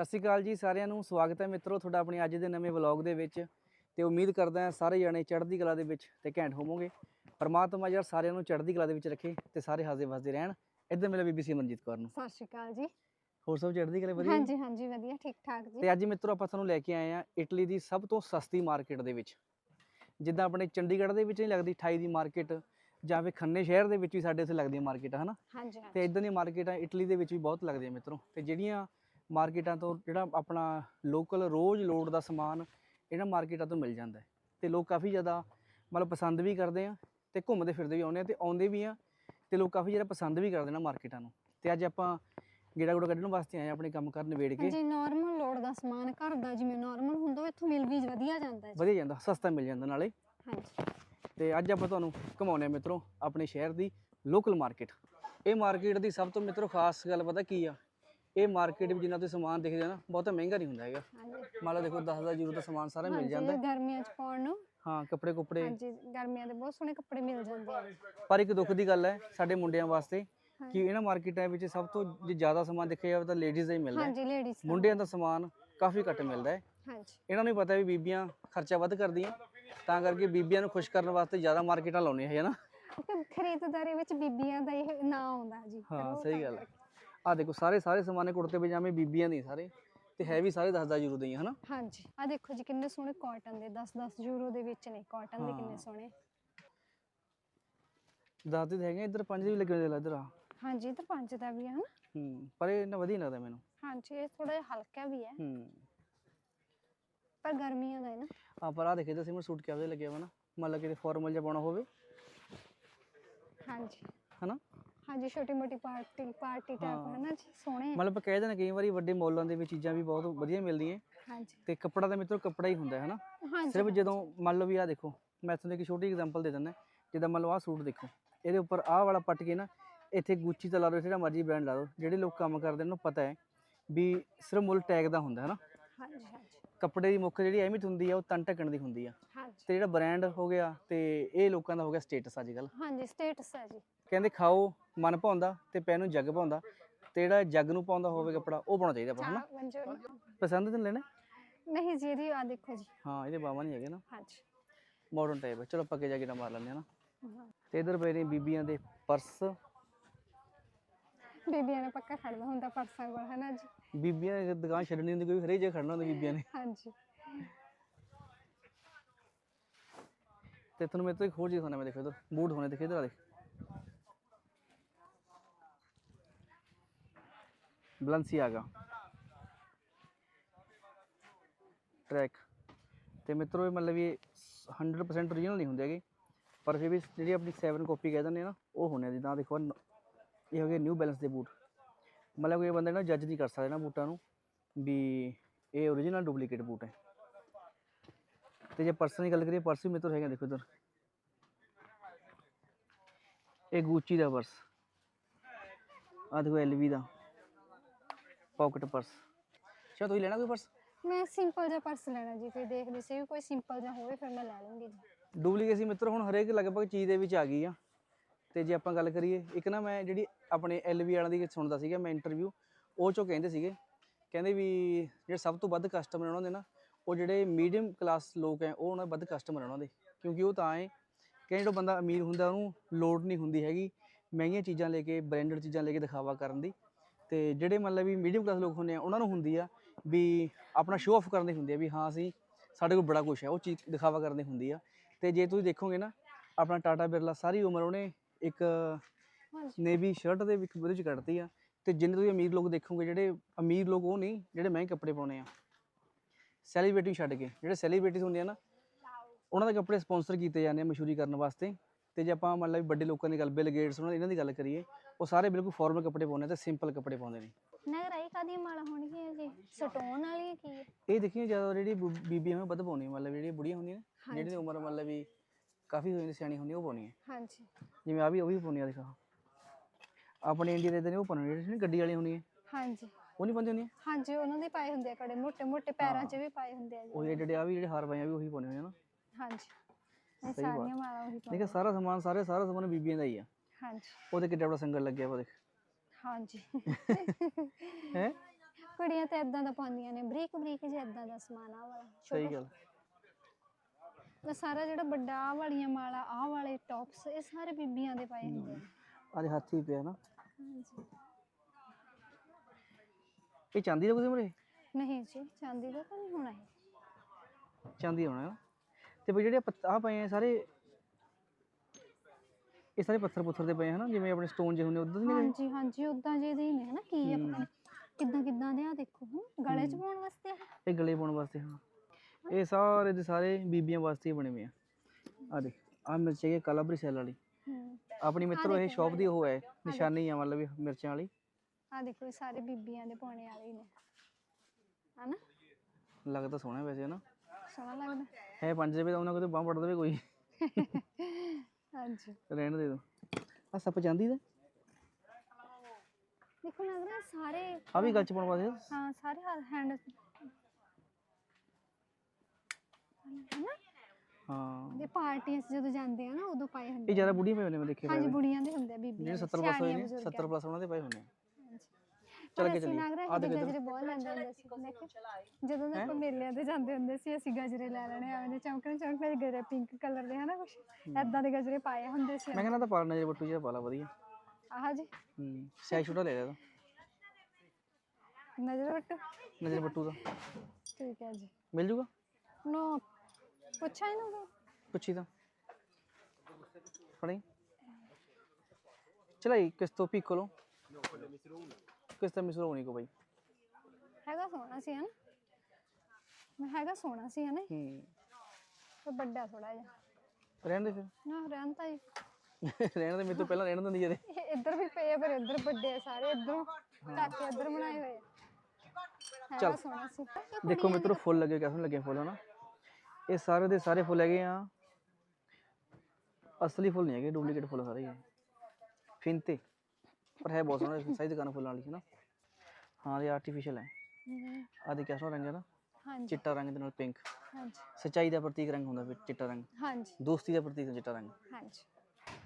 ਸਤਿ ਸ਼੍ਰੀ ਅਕਾਲ ਜੀ ਸਾਰਿਆਂ ਨੂੰ ਸਵਾਗਤ ਹੈ ਮਿੱਤਰੋ ਤੁਹਾਡਾ ਆਪਣੇ ਅੱਜ ਦੇ ਨਵੇਂ ਵਲੌਗ ਦੇ ਵਿੱਚ ਤੇ ਉਮੀਦ ਕਰਦਾ ਹਾਂ ਸਾਰੇ ਜਣੇ ਚੜ੍ਹਦੀ ਕਲਾ ਦੇ ਵਿੱਚ ਤੇ ਘੈਂਟ ਹੋਵੋਗੇ। ਪਰਮਾਤਮਾ ਯਾਰ ਸਾਰਿਆਂ ਨੂੰ ਚੜ੍ਹਦੀ ਕਲਾ ਦੇ ਵਿੱਚ ਰੱਖੇ ਤੇ ਸਾਰੇ ਹਾਜ਼ਰ ਵਸਦੇ ਰਹਿਣ। ਇੱਧਰ ਮਿਲਿਆ ਬੀਬੀ ਸਿਮਰਨਜੀਤ ਕੌਰ ਨੂੰ। ਸਤਿ ਸ਼੍ਰੀ ਅਕਾਲ ਜੀ। ਹੋਰ ਸਭ ਚੜ੍ਹਦੀ ਕਲਾ ਵਧੀਆ? ਹਾਂਜੀ ਹਾਂਜੀ ਵਧੀਆ ਠੀਕ ਠਾਕ ਜੀ। ਤੇ ਅੱਜ ਮਿੱਤਰੋ ਆਪਾਂ ਤੁਹਾਨੂੰ ਲੈ ਕੇ ਆਏ ਆ ਇਟਲੀ ਦੀ ਸਭ ਤੋਂ ਸਸਤੀ ਮਾਰਕੀਟ ਦੇ ਵਿੱਚ। ਜਿੱਦਾਂ ਆਪਣੇ ਚੰਡੀਗੜ੍ਹ ਦੇ ਵਿੱਚ ਨਹੀਂ ਲੱਗਦੀ 28 ਦੀ ਮਾਰਕੀਟ ਜਾਂ ਫਿਰ ਖੰਨੇ ਸ਼ਹਿਰ ਦੇ ਵਿੱਚ ਵੀ ਸਾਡੇ ਉੱਥੇ ਲੱਗਦੀਆਂ ਮਾਰਕੀਟਾਂ ਹਨਾ? ਹਾਂਜੀ ਤੇ ਹਾਂਜੀ ਇਦਾਂ ਦੀਆਂ ਮਾਰਕੀਟਾਂ ਇਟਲੀ ਦੇ ਵਿੱਚ ਵੀ ਬਹੁਤ ਲੱਗਦੀਆਂ ਮਿੱਤਰੋ। ਤੇ ਜਿਹੜੀਆਂ ਮਾਰਕੀਟਾਂ ਤੋਂ ਜਿਹੜਾ ਆਪਣਾ ਲੋਕਲ ਰੋਜ਼ ਲੋਡ ਦਾ ਸਮਾਨ ਇਹਨਾਂ ਮਾਰਕੀਟਾਂ ਤੋਂ ਮਿਲ ਜਾਂਦਾ ਤੇ ਲੋਕ ਕਾਫੀ ਜ਼ਿਆਦਾ ਮਤਲਬ ਪਸੰਦ ਵੀ ਕਰਦੇ ਆ ਤੇ ਘੁੰਮਦੇ ਫਿਰਦੇ ਵੀ ਆਉਂਦੇ ਆ ਤੇ ਆਉਂਦੇ ਵੀ ਆ ਤੇ ਲੋਕ ਕਾਫੀ ਜ਼ਿਆਦਾ ਪਸੰਦ ਵੀ ਕਰਦੇ ਨੇ ਮਾਰਕੀਟਾਂ ਨੂੰ ਤੇ ਅੱਜ ਆਪਾਂ ਗੇੜਾ ਗੂੜਾ ਕੱਢਣ ਵਾਸਤੇ ਆਏ ਆਪਣੇ ਕੰਮ ਕਰਨ ਨਿਬੇੜ ਕੇ। ਹਾਂਜੀ ਨਾਰਮਲ ਲੋੜ ਦਾ ਸਮਾਨ ਘਰ ਦਾ ਜਿਵੇਂ ਨਾਰਮਲ ਹੁੰਦਾ ਉਹ ਇੱਥੋਂ ਮਿਲ ਵੀ ਵਧੀਆ ਜਾਂਦਾ ਹੈ ਜੀ। ਵਧੀਆ ਜਾਂਦਾ ਸਸਤਾ ਮਿਲ ਜਾਂਦਾ ਨਾਲੇ। ਹਾਂਜੀ। ਤੇ ਅੱਜ ਆਪਾਂ ਤੁਹਾਨੂੰ ਘੁਮਾਉਂਦੇ ਆ ਮਿੱਤਰੋ ਆਪਣੇ ਸ਼ਹਿਰ ਦੀ ਲੋਕਲ ਮਾਰਕੀਟ ਇਹ ਮਾਰਕੀਟ ਦੀ ਸਭ ਤੋਂ ਮਿੱਤਰੋ ਖਾਸ ਗੱਲ ਪਤਾ ਕੀ ਆ? ਇਹ ਮਾਰਕੀਟ ਵਿੱਚ ਜਿੰਨਾ ਤੁਸੀਂ ਸਮਾਨ ਦੇਖਦੇ ਆ ਨਾ ਬਹੁਤਾ ਮਹਿੰਗਾ ਨਹੀਂ ਹੁੰਦਾ ਹੈਗਾ। ਮੰਨ ਲਓ ਦੇਖੋ 10000 ਯੂਰੋ ਦਾ ਸਮਾਨ ਸਾਰਾ ਮਿਲ ਜਾਂਦਾ ਹੈ। ਗਰਮੀਆਂ 'ਚ ਪਾਉਣ ਨੂੰ। ਹਾਂ ਕੱਪੜੇ ਕੁਪੜੇ। ਹਾਂਜੀ ਗਰਮੀਆਂ ਦੇ ਬਹੁਤ ਸੋਹਣੇ ਕੱਪੜੇ ਮਿਲ ਜਾਂਦੇ ਆ। ਪਰ ਇੱਕ ਦੁੱਖ ਦੀ ਗੱਲ ਹੈ ਸਾਡੇ ਮੁੰਡਿਆਂ ਵਾਸਤੇ। ਕਿ ਇਹਨਾਂ ਮਾਰਕੀਟਾਂ ਵਿੱਚ ਸਭ ਤੋਂ ਜੇ ਜ਼ਿਆਦਾ ਸਮਾਨ ਦੇਖਿਆ ਜਾਵੇ ਤਾਂ ਲੇਡੀਜ਼ ਦਾ ਹੀ ਮਿਲਦਾ ਹੈ। ਹਾਂਜੀ ਲੇਡੀਜ਼ ਮੁੰਡਿਆਂ ਦਾ ਸਮਾਨ ਕਾਫੀ ਘੱਟ ਮਿਲਦਾ ਹੈ। ਹਾਂਜੀ। ਇਹਨਾਂ ਨੂੰ ਪਤਾ ਵੀ ਬੀਬੀਆਂ ਖਰਚਾ ਵੱਧ ਕਰਦੀਆਂ ਤਾਂ ਕਰਕੇ ਬੀਬੀਆਂ ਨੂੰ ਖੁਸ਼ ਕਰਨ ਵਾਸਤੇ ਜ਼ਿਆਦਾ ਮਾਰਕੀਟਾਂ ਲਾਉਣੀਆਂ ਹੈ ਨਾ? ਖਰੀਦਦਾਰੀ ਵਿੱਚ ਬੀਬੀਆਂ ਦਾ ਇਹ ਨਾਂ ਆਉਂਦਾ ਜੀ। ਹਾਂ ਸਹੀ ਗੱਲ ਹੈ। ਆ ਦੇਖੋ ਸਾਰੇ ਸਾਰੇ ਸਮਾਨੇ ਕੁੜਤੇ ਪਜਾਮੇ ਬੀਬੀਆਂ ਦੇ ਸਾਰੇ ਤੇ ਹੈ ਵੀ ਸਾਰੇ 10-10 ਯੂਰੋ ਦੇ ਹੀ ਆ, ਹਨਾ? ਹਾਂਜੀ। ਆ ਦੇਖੋ ਜੀ ਕਿੰਨੇ ਸੋਹਣੇ ਕਾਟਨ ਦੇ 10-10 ਯੂਰੋ ਦੇ ਵਿੱਚ ਨੇ ਕਾਟਨ ਦੇ ਕਿੰਨੇ ਹਾਂ। ਸੋਹਣੇ। ਦਸ ਦੇ ਤਾਂ ਹੈਗੇ ਆ, ਇੱਧਰ ਪੰਜ ਦੇ ਵੀ ਲੱਗੇ ਹੋਏ ਨੇ ਇੱਧਰ ਆ। ਹਾਂਜੀ ਤੇ ਪੰਜ ਦਾ ਵੀ ਹੈ ਹਨਾ? ਹੂੰ ਪਰ ਇਹ ਨਾ ਵਧੀਆ ਲੱਗਦਾ ਮੈਨੂੰ। ਹਾਂਜੀ ਇਹ ਥੋੜਾ ਜਿਹਾ ਹਲਕਾ ਵੀ ਹੈ। ਹੂੰ। ਪਰ ਗਰਮੀਆਂ ਦਾ ਹੈ ਨਾ। ਆ ਪਰ ਆ ਦੇਖੇ ਤਾਂ ਸਿਮਰ ਸੂਟ ਜਿਹਾ ਲੱਗਿਆ ਵਾ ਨਾ। ਮੰਨ ਲਾ ਕਿਤੇ ਫਾਰਮਲ ਜਿਹਾ ਪਾਉਣਾ ਹੋਵੇ। ਹਾਂਜੀ। ਹਨਾ? ਹਾਂਜੀ ਛੋਟੀ ਮੋਟੀ ਪਾਰਟੀ ਪਾਰਟੀ ਟਾਈਪ ਹਾਂ। ਹੈ ਨਾ ਜੀ ਸੋਹਣੇ। ਆ। ਮਤਲਬ ਕਹਿ ਦਿੰਦੇ ਕਈ ਵਾਰੀ ਵੱਡੇ ਮੌਲਾਂ ਦੇ ਵਿੱਚ ਚੀਜ਼ਾਂ ਵੀ ਬਹੁਤ ਵਧੀਆ ਮਿਲਦੀਆਂ। ਹਾਂਜੀ। ਤੇ ਕੱਪੜਾ ਤਾਂ ਮਿੱਤਰੋ ਕੱਪੜਾ ਹੀ ਹੁੰਦਾ ਹੈ ਹਨਾ। ਹਾਂਜੀ ਸਿਰਫ ਜਦੋਂ ਮੰਨ ਲਓ ਵੀ ਆ ਦੇਖੋ ਮੈਂ ਤੁਹਾਨੂੰ ਇੱਕ ਛੋਟੀ ਐਗਜ਼ਾਮਪਲ ਦੇ ਦਿੰਦਾ। ਜਿੱਦਾਂ ਮੰਨ ਲਓ ਆਹ ਸੂਟ ਦੇਖੋ ਇਹਦੇ ਉੱਪਰ ਆਹ ਵਾਲਾ ਪੱਟ ਕੇ ਨਾ ਇੱਥੇ ਗੁੱਚੀ ਤਾਂ ਲਾ ਲਓ ਜਿਹੜਾ ਮਰਜ਼ੀ ਬ੍ਰਾਂਡ ਲਾ ਲਓ ਜਿਹੜੇ ਲੋਕ ਕੰਮ ਕਰਦੇ ਨੇ ਉਹਨੂੰ ਪਤਾ ਹੈ ਵੀ ਸਿਰਫ ਮੁੱਲ ਟੈਗ ਦਾ ਹੁੰਦਾ ਹੈ ਨਾ। ਹਾਂਜੀ ਹਾਂਜੀ। ਕੱਪੜੇ ਦੀ ਮੁੱਖ ਜਿਹੜੀ ਅਹਿਮੀਅਤ ਹੁੰਦੀ ਆ ਉਹ ਤਨ ਢੱਕਣ ਦੀ ਹੁੰਦੀ ਆ। ਹਾਂਜੀ। ਤੇ ਜਿਹੜਾ ਬ੍ਰਾਂਡ ਹੋ ਗਿਆ ਤੇ ਇਹ ਲੋਕਾਂ ਦਾ ਹੋ ਗਿਆ ਸਟੇਟਸ ਅੱਜ ਕੱਲ ਹਾਂਜੀ ਸਟੇਟਸ ਹੈ ਜੀ। ਕਹਿੰਦੇ ਖਾਓ ਮਨ ਪਾਉਂਦਾ ਤੇ ਪੈ ਨੂੰ ਜੱਗ ਪਾਉਂਦਾ ਤੇ ਜਿਹੜਾ ਜੱਗ ਨੂੰ ਪਾਉਂਦਾ ਹੋਵੇ ਕੱਪੜਾ ਉਹ ਪਾਉਣਾ ਚਾਹੀਦਾ ਆਪਾਂ ਮੰਜੂਰੀ। ਪਸੰਦ ਤਾਂ ਲੈਣਾ? ਨਹੀਂ ਜੀ ਇਹਦੀ ਆ ਦੇਖੋ ਜੀ। ਹਾਂ ਇਹਦੇ ਬਾਵਾ ਨਹੀਂ ਹੈਗੇ ਨਾ। ਹਾਂਜੀ। ਮਾਡਰਨ ਟਾਈਪ ਹੈ ਚਲੋ ਆਪਾਂ ਅੱਗੇ ਜਾ ਕੇ ਨਾ ਮਾਰ ਲੈਂਦੇ ਹਾਂ ਨਾ। ਹਾਂ। ਤੇ ਇਧਰ ਪਏ ਨੇ ਬੀਬੀਆਂ ਦੇ ਪਰਸ। ਬੀਬੀਆਂ ਨੇ ਪੱਕਾ ਖੜਨਾ ਹੁੰਦਾ ਪਰਸਾਂ ਕੋਲ ਹੈ ਨਾ ਜੀ? ਬੀਬੀਆਂ ਦੀ ਦੁਕਾਨ ਛੱਡਣੀ ਹੁੰਦੀ ਕੋਈ ਹਰੇਕ ਜਗ੍ਹਾ ਖੜਨਾ ਹੁੰਦਾ ਬੀਬੀਆਂ ਨੇ। ਹਾਂਜੀ। ਤੇ ਤੁਹਾਨੂੰ ਮੇਰੇ ਤੋਂ ਇੱਕ ਹੋਰ ਚੀਜ਼ ਦਿਖਾਉਣਾ ਮੈਂ ਦੇਖੋ ਇਧਰ ਬੂਟ ਹੋਣੇ ਦੇਖੋ ਇਧਰ ਆ ਦੇਖ। ਬਲੈਂਸੀਆਗਾ ਟਰੈਕ ਤੇ ਮਿੱਤਰੋ ਇਹ ਮਤਲਬ ਇਹ 100% ਓਰੀਜਨਲ ਨਹੀਂ ਹੁੰਦੇ ਹੈਗੇ ਪਰ ਫਿਰ ਵੀ ਜਿਹੜੀ ਆਪਣੀ 7 ਕਾਪੀ ਕਹਿ ਦਿੰਦੇ ਆ ਨਾ ਉਹ ਹੋਣੇ ਜਿੱਦਾਂ ਦੇਖੋ ਨ- ਇਹ ਹੋ ਗਏ ਨਿਊ ਬੈਲੈਂਸ ਦੇ ਬੂਟ। ਮਤਲਬ ਕੋਈ ਬੰਦਾ ਨਾ ਜੱਜ ਨਹੀਂ ਕਰ ਸਕਦਾ ਨਾ ਬੂਟਾਂ ਨੂੰ ਵੀ ਇਹ ਓਰੀਜਨਲ ਡੁਪਲੀਕੇਟ ਬੂਟ ਹੈ। ਤੇ ਜੇ ਪਰਸ ਦੀ ਗੱਲ ਕਰੀਏ ਪਰਸ ਵੀ ਮੇਰੇ ਤੋਂ ਹੈਗਾ ਦੇਖੋ ਇਧਰ। ਇਹ ਗੂਚੀ ਦਾ ਪਰਸ ਆ ਦੇਖੋ ਐਲਵੀ ਦਾ। ਪਾਕਟ ਪਰਸ ਚਾ ਤੁਸੀਂ ਲੈਣਾ ਕੋਈ ਪਰਸ ਮੈਂ ਸਿੰਪਲ ਜਿਹਾ ਪਰਸ ਲੈਣਾ ਜੀ ਫਿਰ ਦੇਖਦੇ ਸੀ ਕੋਈ ਸਿੰਪਲ ਜਿਹਾ ਹੋਵੇ ਫਿਰ ਮੈਂ ਲੈ ਲੂੰਗੀ ਜੀ। ਡੁਪਲੀਕੇਸੀ ਮਿੱਤਰ ਹੁਣ ਹਰੇਕ ਲਗਭਗ ਚੀਜ਼ ਦੇ ਵਿੱਚ ਆ ਗਈ ਆ। ਤੇ ਜੇ ਆਪਾਂ ਗੱਲ ਕਰੀਏ, ਇੱਕ ਨਾ ਮੈਂ ਜਿਹੜੀ ਆਪਣੇ ਐਲਵੀ ਵਾਲਿਆਂ ਦੀ ਸੁਣਦਾ ਸੀਗਾ, ਮੈਂ ਇੰਟਰਵਿਊ ਉਹ ਚੋਂ ਕਹਿੰਦੇ ਸੀਗੇ, ਕਹਿੰਦੇ ਵੀ ਜਿਹੜੇ ਸਭ ਤੋਂ ਵੱਧ ਕਸਟਮਰ ਉਹਨਾਂ ਦੇ ਨਾ, ਉਹ ਜਿਹੜੇ ਮੀਡੀਅਮ ਕਲਾਸ ਲੋਕ ਹੈ, ਉਹ ਉਹਨਾਂ ਦੇ ਵੱਧ ਕਸਟਮਰ ਉਹਨਾਂ ਦੇ, ਕਿਉਂਕਿ ਉਹ ਤਾਂ ਹੈ ਕਿ ਜਿਹੜਾ ਬੰਦਾ ਅਮੀਰ ਹੁੰਦਾ, ਉਹਨੂੰ ਲੋੜ ਨਹੀਂ ਹੁੰਦੀ ਹੈਗੀ ਮਹਿੰਗੀਆਂ ਚੀਜ਼ਾਂ ਲੈ ਕੇ ਬ੍ਰਾਂਡਡ ਚੀਜ਼ਾਂ ਲੈ ਕੇ ਦਿਖਾਵਾ ਕਰਨ ਦੀ, ਤੇ ਜਿਹੜੇ ਮਤਲਬ ਵੀ ਮੀਡੀਅਮ ਕਲਾਸ ਲੋਕ ਹੁੰਦੇ ਆ, ਉਹਨਾਂ ਨੂੰ ਹੁੰਦੀ ਆ ਵੀ ਆਪਣਾ ਸ਼ੋਅ ਆਫ ਕਰਨ ਦੀ ਹੁੰਦੀ ਆ, ਵੀ ਹਾਂ ਅਸੀਂ ਸਾਡੇ ਕੋਲ ਬੜਾ ਕੁਝ ਹੈ, ਉਹ ਚੀਜ਼ ਦਿਖਾਵਾ ਕਰਨ ਦੀ ਹੁੰਦੀ ਆ, ਤੇ ਜੇ ਤੁਸੀਂ ਦੇਖੋਗੇ ਨਾ, ਆਪਣਾ ਟਾਟਾ ਬਿਰਲਾ, ਸਾਰੀ ਉਮਰ ਉਹਨੇ ਇੱਕ ਨੇਵੀ ਸ਼ਰਟ ਦੇ ਵਿੱਚ ਉਹਦੇ ਚ ਕੱਢਤੀ ਆ। ਤੇ ਜਿੰਨੇ ਤੁਸੀਂ ਅਮੀਰ ਲੋਕ ਦੇਖੋਗੇ ਜਿਹੜੇ ਅਮੀਰ ਲੋਕ ਉਹ ਨਹੀਂ ਜਿਹੜੇ ਮਹਿੰਗੇ ਕੱਪੜੇ ਪਾਉਣੇ ਆ। ਸੈਲੀਬ੍ਰਿਟੀ ਛੱਡ ਕੇ। ਜਿਹੜੇ ਸੈਲੀਬ੍ਰਿਟੀਜ਼ ਹੁੰਦੇ ਆ ਨਾ ਉਹਨਾਂ ਦੇ ਕੱਪੜੇ ਸਪਾਂਸਰ ਕੀਤੇ ਜਾਂਦੇ ਆ ਮਸ਼ਹੂਰੀ ਕਰਨ ਵਾਸਤੇ। ਤੇ ਜੇ ਆਪਾਂ ਵੀ ਵੱਡੇ ਲੋਕਾਂ ਦੀ ਗੱਲ ਬਿਲ ਗੇਟਸ ਉਹਨਾਂ ਇਹਨਾਂ ਦੀ ਗੱਲ ਕਰੀਏ ਉਹ ਸਾਰੇ ਬਿਲਕੁਲ ਫਾਰਮਲ ਕੱਪੜੇ ਪਾਉਂਦੇ ਆ ਤੇ ਸਿੰਪਲ ਕੱਪੜੇ ਪਾਉਂਦੇ ਨੇ। ਨਗਰਾਈ ਕਾਦੀਆਂ ਮਾਲਾ ਹੋਣਗੀਆਂ ਜੀ? ਸਟੋਨ ਵਾਲੀਆਂ ਕੀ? ਇਹ ਦੇਖੀਏ ਜ਼ਿਆਦਾ ਜਿਹੜੀ ਬੀਬੀਆਂ ਮੈਂ ਵੱਧ ਪਾਉਂਦੀਆਂ ਮਤਲਬ ਜਿਹੜੀਆਂ ਬੁੜੀਆਂ ਹੁੰਦੀਆਂ ਨੇ। ਜਿਹੜੀ ਉਮਰ ਮਤਲਬ ਵੀ ਕਾਫੀ ਹੋ ਜਾਂਦੀ ਸਿਆਣੀ ਹੁੰਦੀ ਉਹ ਪਾਉਣੀ ਹੈ। ਹਾਂਜੀ। ਜਿਵੇਂ ਆ ਵੀ ਉਹ ਵੀ ਪਾਉਣੀ ਆ ਦੇਖੋ। ਆਪਣੇ ਇੰਡੀਆ ਦੇ ਤਾਂ ਉਹ ਪਾਉਣੀ ਜਿਹੜੀ ਗੱਡੀ ਵਾਲੀ ਹੁੰਦੀ ਹੈ। ਹਾਂਜੀ। ਉਹ ਨਹੀਂ ਪਾਉਂਦੇ ਹੁੰਦੇ ਹਾਂਜੀ ਉਹਨਾਂ ਦੇ ਪਾਏ ਹੁੰਦੇ ਆ ਕੜੇ ਮੋٹے ਮੋٹے ਪੈਰਾਂ 'ਚ ਵੀ ਪਾਏ ਹੁੰਦੇ ਆ ਜੀ। ਉਹ ਜਿਹੜੇ ਆ ਵੀ ਜਿਹੜੇ ਹਾਰ ਪਾਏ ਆ ਵੀ ਉਹੀ ਪਾਉਣੇ ਹੁੰਦੇ ਨਾ। ਹਾਂਜੀ। ਇਹ ਸਾਰੀਆਂ ਮਾਲਾ ਉਹੀ ਪਾਉਂਦੇ ਦੇਖੋ ਸਾਰਾ ਸਮਾਨ ਸਾਰੇ ਸਾਰਾ ਸਮਾਨ ਬੀਬੀਆਂ ਦਾ ਹੀ ਆ। ਹਾਂਜੀ। ਉਹਦੇ ਕਿੱਡਾ ਬੜਾ ਸੰਗਲ ਲੱਗਿਆ ਵਾ ਦੇਖ। ਹਾਂਜੀ। ਹੈ? ਕੁੜੀਆਂ ਤਾਂ ਇਦਾਂ ਦਾ ਪਾਉਂਦੀਆਂ ਨੇ ਬਰੀਕ ਬਰੀਕ ਜਿਹਾ ਇਦਾਂ ਦਾ ਸਮਾਨ ਆ ਵਾਲਾ ਸਹੀ ਗੱਲ। ਇਹ ਸਾਰਾ ਜਿਹੜਾ ਵੱਡਾ ਆਹ ਵਾਲੀਆਂ ਮਾਲਾ ਆਹ ਵਾਲੇ ਟੌਪਸ ਇਹ ਸਾਰੇ ਬੀਬੀਆਂ ਦੇ ਪਾਏ ਹੁੰਦੇ ਨੇ ਆਦੇ ਹੱਥ ਪਿਆ ਨਾ। ਹਾਂਜੀ। ਇਹ ਚਾਂਦੀ ਦਾ ਕੁਝ ਮਰੇ? ਨਹੀਂ ਜੀ ਚਾਂਦੀ ਦਾ ਤਾਂ ਨਹੀਂ ਹੋਣਾ ਇਹ। ਚਾਂਦੀ ਹੋਣਾ ਹੈ ਤੇ ਬਈ ਜਿਹੜੇ ਆ ਪਏ ਆ ਸਾਰੇ ਇਹ ਸਾਰੇ ਪੱਥਰ ਪੁੱਥਰ ਦੇ ਪਏ ਆ ਹਨਾ ਜਿਵੇਂ ਆਪਣੇ ਸਟੋਨ ਜਿਹੇ ਹੁੰਦੇ ਉਦਾਂ ਦੇ ਨਹੀਂ ਹਾਂਜੀ ਹਾਂਜੀ ਉਦਾਂ ਜੇ ਦੇ ਹੀ ਨੇ ਹਨਾ ਕੀ ਆ ਪਤਾ ਨਹੀਂ ਕਿੱਦਾਂ ਕਿੱਦਾਂ ਦੇ ਆ ਦੇਖੋ ਹਮ, ਗਲੇ 'ਚ ਪਾਉਣ ਵਾਸਤੇ ਆ ਇਹ ਗਲੇ ਪਾਉਣ ਵਾਸਤੇ ਹਾਂ। ਇਹ ਸਾਰੇ ਦੇ ਸਾਰੇ ਬੀਬੀਆਂ ਵਾਸਤੇ ਹੀ ਬਣੇ ਹੋਏ ਆ। ਆ ਦੇਖ ਆ ਮਿਰਚ ਹੈ ਕਲਬਰੀ ਸੈਲ ਵਾਲੀ। ਆਪਣੀ ਮਿੱਤਰੋ ਇਹ ਸ਼ੌਪ ਦੀ ਉਹ ਹੈ ਨਿਸ਼ਾਨੀ ਆ ਮਤਲਬ ਇਹ ਮਿਰਚਾਂ ਵਾਲੀ। ਆ ਦੇਖੋ ਇਹ ਸਾਰੇ ਬੀਬੀਆਂ ਦੇ ਪਾਉਣੇ ਵਾਲੇ ਹੀ ਨੇ। ਹਨਾ? ਲੱਗਦਾ ਸੋਹਣਾ ਵੈਸੇ ਨਾ ਸੋਹਣਾ ਲੱਗਦਾ। ਹੈ 5 ਰੁਪਏ ਦਾ ਉਹਨਾਂ ਕੋਲ ਬਾਹ ਪੜ ਦੇਵੇ ਕੋਈ। ਹਾਂਜੀ। ਰਹਿਣ ਦੇ ਦੋ। ਆ ਸੱਪ ਚਾਂਦੀ ਦਾ? ਦੇਖੋ ਲੱਗ ਰਿਹਾ ਸਾਰੇ ਆ ਵੀ ਗੱਲ ਚ ਪਾਉਣ ਵਾਸਤੇ ਹਾਂ ਸਾਰੇ ਹੈਂਡ ਹਨਾ ਹਾਂ। ਇਹ ਪਾਰਟੀਆਂ 'ਚ ਜਦੋਂ ਜਾਂਦੇ ਆ ਨਾ ਉਦੋਂ ਪਾਏ ਹੁੰਦੇ ਇਹ ਜ਼ਿਆਦਾ ਬੁੜੀਆਂ ਪਏ ਹੋਣੇ ਮੈਂ ਦੇਖੇ ਹਾਂਜੀ ਬੁੜੀਆਂ ਦੇ ਹੁੰਦੇ ਆ ਬੀਬੀਆਂ ਜਿਹੜੇ ਦੇ, 70 ਪਲੱਸ ਹੋਏ ਨੇ ਬਜ਼ੁਰਗਾਂ 70 ਪਲੱਸ ਉਹਨਾਂ ਦੇ ਪਏ ਆ। ਹਾਂਜੀ। ਚੱਲ ਕਿ ਦੇਖੋ ਇੱਧਰ। ਗਜਰੇ ਬਹੁਤ ਲੈਂਦੇ ਹੁੰਦੇ ਸੀ ਕਿਹਾ ਜਦੋਂ ਦੇ ਆਪਾਂ ਮੇਲਿਆਂ ਤੇ ਜਾਂਦੇ ਹੁੰਦੇ ਸੀ ਅਸੀਂ ਗਜਰੇ ਲੈ ਲੈਣੇ ਆਵੇਂ ਦੇ ਚਮਕਣ ਚਮਕਣ ਗਜਰੇ ਪਿੰਕ ਕਲਰ ਦੇ ਹਨਾ ਕੁਛ? ਐਦਾਂ ਦੇ ਗਜਰੇ ਪਾਏ ਹੁੰਦੇ ਸੀ। ਮੈਂ ਕਹਿੰਦਾ ਤਾਂ ਪਾਲ ਨਜ਼ਰ ਬੱਟੂ ਜਿਹਾ ਪਾਲਾ ਵਧੀਆ। ਆਹ ਜੀ। ਹੂੰ ਸਾਈਜ਼ ਛੋਟਾ ਲੈ ਲਿਆ ਤਾਂ। ਨਜ਼ਰ ਵੱਟੂ ਨਜ਼ਰ ਬੱਟੂ ਦਾ। ਠੀਕ ਹੈ ਜੀ। ਮਿਲ ਜੂਗਾ? ਨੋ। ਪੁੱਛਾ ਇਹਨੂੰ ਵੀ। ਪੁੱਛੀ ਤਾਂ ਫੜੀ ਚਲਾਈ ਕਿਸ ਤੋਂ ਪਿਕੋਲੋ ਕਿਸ ਤੋਂ ਮਿਸਰੋ ਹੋਣੀ ਕੋ ਭਾਈ ਹੈਗਾ ਸੋਹਣਾ ਸੀ ਹਨਾ ਮੈਂ ਹੈਗਾ ਸੋਹਣਾ ਸੀ ਹਨਾ ਹੂੰ ਪਰ ਵੱਡਾ ਥੋੜਾ ਜਿਹਾ ਰਹਿਣ ਦੇ ਫਿਰ ਨਾ ਰਹਿਣ ਤਾਂ ਜੀ ਰਹਿਣ ਦੇ ਮੇਰੇ ਤੋਂ ਪਹਿਲਾਂ ਰਹਿਣ ਦਿੰਦੀ ਜਦੇ ਇਹ ਇੱਧਰ ਵੀ ਪਏ ਆ ਪਰ ਇੱਧਰ ਵੱਡੇ ਆ ਸਾਰੇ ਇੱਧਰੋਂ ਕਾਕੇ ਇੱਧਰ ਬਣਾਏ ਹੋਏ ਆ ਹੈਗਾ ਸੋਹਣਾ ਸੀ ਦੇਖੋ ਮਿੱਤਰੋ ਫੁੱਲ ਲੱਗੇ ਕਿਵੇਂ ਲੱਗੇ ਫੁੱਲ ਹਨਾ ਇਹ ਸਾਰੇ ਦੇ ਸਾਰੇ ਫੁੱਲ ਹੈਗੇ ਆ। ਅਸਲੀ ਫੁੱਲ ਨਹੀਂ ਹੈਗੇ ਡੁਪਲੀਕੇਟ ਫੁੱਲ ਸਾਰੇ ਹੀ ਹੈ ਫਿੰਤੇ ਪਰ ਹੈ ਬਹੁਤ ਸੋਹਣਾ ਸਾਈ ਦੁਕਾਨ ਫੁੱਲਾਂ ਵਾਲੀ ਹੈ ਨਾ। ਹਾਂ ਇਹ ਆਰਟੀਫੀਸ਼ੀਅਲ ਹੈ। ਆ ਦੇ ਸੋਹਣਾ ਰੰਗ ਹੈ ਨਾ? ਹਾਂਜੀ। ਚਿੱਟਾ ਰੰਗ ਦੇ ਨਾਲ ਪਿੰਕ ਹਾਂਜੀ। ਸੱਚਾਈ ਦਾ ਪ੍ਰਤੀਕ ਰੰਗ ਹੁੰਦਾ ਫਿਰ ਚਿੱਟਾ ਰੰਗ। ਹਾਂਜੀ। ਦੋਸਤੀ ਦਾ ਪ੍ਰਤੀਕ ਚਿੱਟਾ ਰੰਗ। ਹਾਂਜੀ।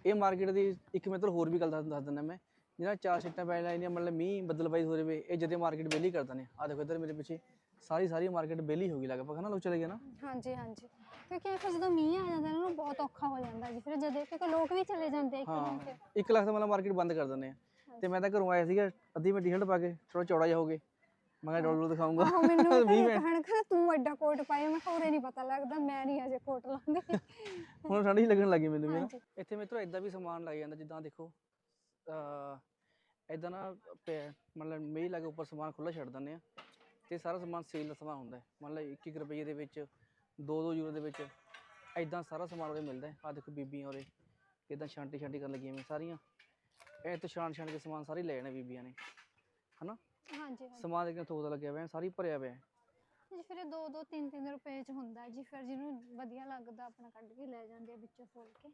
ਇਹ ਮਾਰਕੀਟ ਦੀ ਇੱਕ ਮਿੱਤਰ ਹੋਰ ਵੀ ਗੱਲ ਦੱਸ ਦੱਸ ਦਿੰਦਾ ਮੈਂ। ਜਿਹੜਾ ਚਾਰ ਸਿੱਟਾਂ ਪੈ ਲੈਣੀਆਂ ਮਤਲਬ ਮੀਂਹ ਬੱਦਲਬਾਈ ਹੋ ਰਵੇ ਇਹ ਜਦੇ ਮਾਰਕੀਟ ਬੇਲੀ ਕਰ ਦਿੰਦੇ ਆ। ਦੇਖੋ ਇੱਧਰ ਮੇਰੇ ਪਿੱਛੇ। ਸਾਰੀ ਸਾਰੀ ਮਾਰਕੀਟ ਬੇਲੀ ਹੋ ਗਈ ਲਗਭਗ ਹਨਾ ਲੋਕ ਚਲੇ ਗਏ ਨਾ? ਹਾਂਜੀ ਹਾਂਜੀ। ਕਿਉਂਕਿ ਫਿਰ ਜਦੋਂ ਮੀਂਹ ਆ ਜਾਂਦਾ ਨਾ ਬਹੁਤ ਔਖਾ ਹੋ ਜਾਂਦਾ ਜੀ ਫਿਰ ਜਦੋਂ ਕਿਉਂਕਿ ਲੋਕ ਵੀ ਚਲੇ ਜਾਂਦੇ ਇੱਕ ਦਿਨ ਹਾਂ ਫਿਰ 1 ਲੱਖ ਦਾ ਮਤਲਬ ਮਾਰਕੀਟ ਬੰਦ ਕਰ ਦਿੰਦੇ ਆ। ਤੇ ਮੈਂ ਤਾਂ ਘਰੋਂ ਆਇਆ ਸੀਗਾ ਅੱਧੀ ਮੈਂ ਟੀ-ਸ਼ਰਟ ਪਾ ਕੇ ਥੋੜਾ ਚੌੜਾ ਜਿਹਾ ਹੋ ਗਏ। ਮੈਂ ਕਿਹਾ ਡੋਲ ਡੋਲ ਦਿਖਾਉਂਗਾ ਆਹੋ ਮੈਨੂੰ ਵੀ ਕਹਿਣ ਕਿ ਤੂੰ ਐਡਾ ਕੋਟ ਪਾਇਆ ਮੈਂ ਹੋਰੇ ਨਹੀਂ ਪਤਾ ਲੱਗਦਾ ਮੈਂ ਨਹੀਂ ਅਜੇ ਕੋਟ ਲਾਉਂਦੀ। ਹੁਣ ਠੰਡ ਹੀ ਲੱਗਣ ਲੱਗੀ ਮੈਨੂੰ ਵੀ ਨਾ। ਹਾਂਜੀ। ਇੱਥੇ ਮਿੱਤਰੋ ਇਦਾਂ ਵੀ ਸਮਾਨ ਲੱਗ ਜਾਂਦਾ ਜਿੱਦਾਂ ਦੇਖੋ ਅ ਇਦਾਂ ਨਾ ਮਤਲਬ ਮੇਈ ਲਾ ਕੇ ਉੱਪਰ ਸਮਾਨ ਖੁੱਲਾ ਛੱਡ ਦਿੰਦੇ ਆ। ਤੇ ਸਾਰਾ ਸਮਾਨ ਸੇਲ ਦਾ ਸਮਾਨ ਹੁੰਦਾ ਹੈ। ਮਤਲਬ 1 ਰੁਪਏ ਦੇ ਵਿੱਚ 2-2 ਯੂਰੋ ਦੇ ਵਿੱਚ ਇਦਾਂ ਸਾਰਾ ਸਮਾਨ ਉਹਦੇ ਮਿਲਦਾ ਹੈ। ਆ ਦੇਖੋ ਬੀਬੀਆਂ ਉਹਦੇ ਕਿਦਾਂ ਛਾਂਟੀ ਛਾਂਟੀ ਕਰਨ ਲੱਗੀਆਂ ਮੈਂ ਸਾਰੀਆਂ। ਇਹ ਤੋਂ ਛਾਂਟ ਛਾਂਟ ਕੇ ਸਮਾਨ ਸਾਰੇ ਲੈ ਜਾਣੇ ਬੀਬੀਆਂ ਨੇ। ਹਨਾ? ਹਾਂਜੀ ਹਾਂਜੀ। ਸਮਾਨ ਦੇਖਣਾ ਥੋੜਾ ਲੱਗਿਆ ਹੋਇਆ ਸਾਰੀ ਭਰਿਆ ਪਿਆ ਹੈ। ਜੀ ਫਿਰ ਇਹ 2 2 3 3 ਰੁਪਏ ਚ ਹੁੰਦਾ ਜੀ ਫਿਰ ਜਿਹਨੂੰ ਵਧੀਆ ਲੱਗਦਾ ਆਪਣਾ ਕੱਢ ਕੇ ਲੈ ਜਾਂਦੇ ਆ ਵਿੱਚੋਂ ਫੋਲ ਕੇ।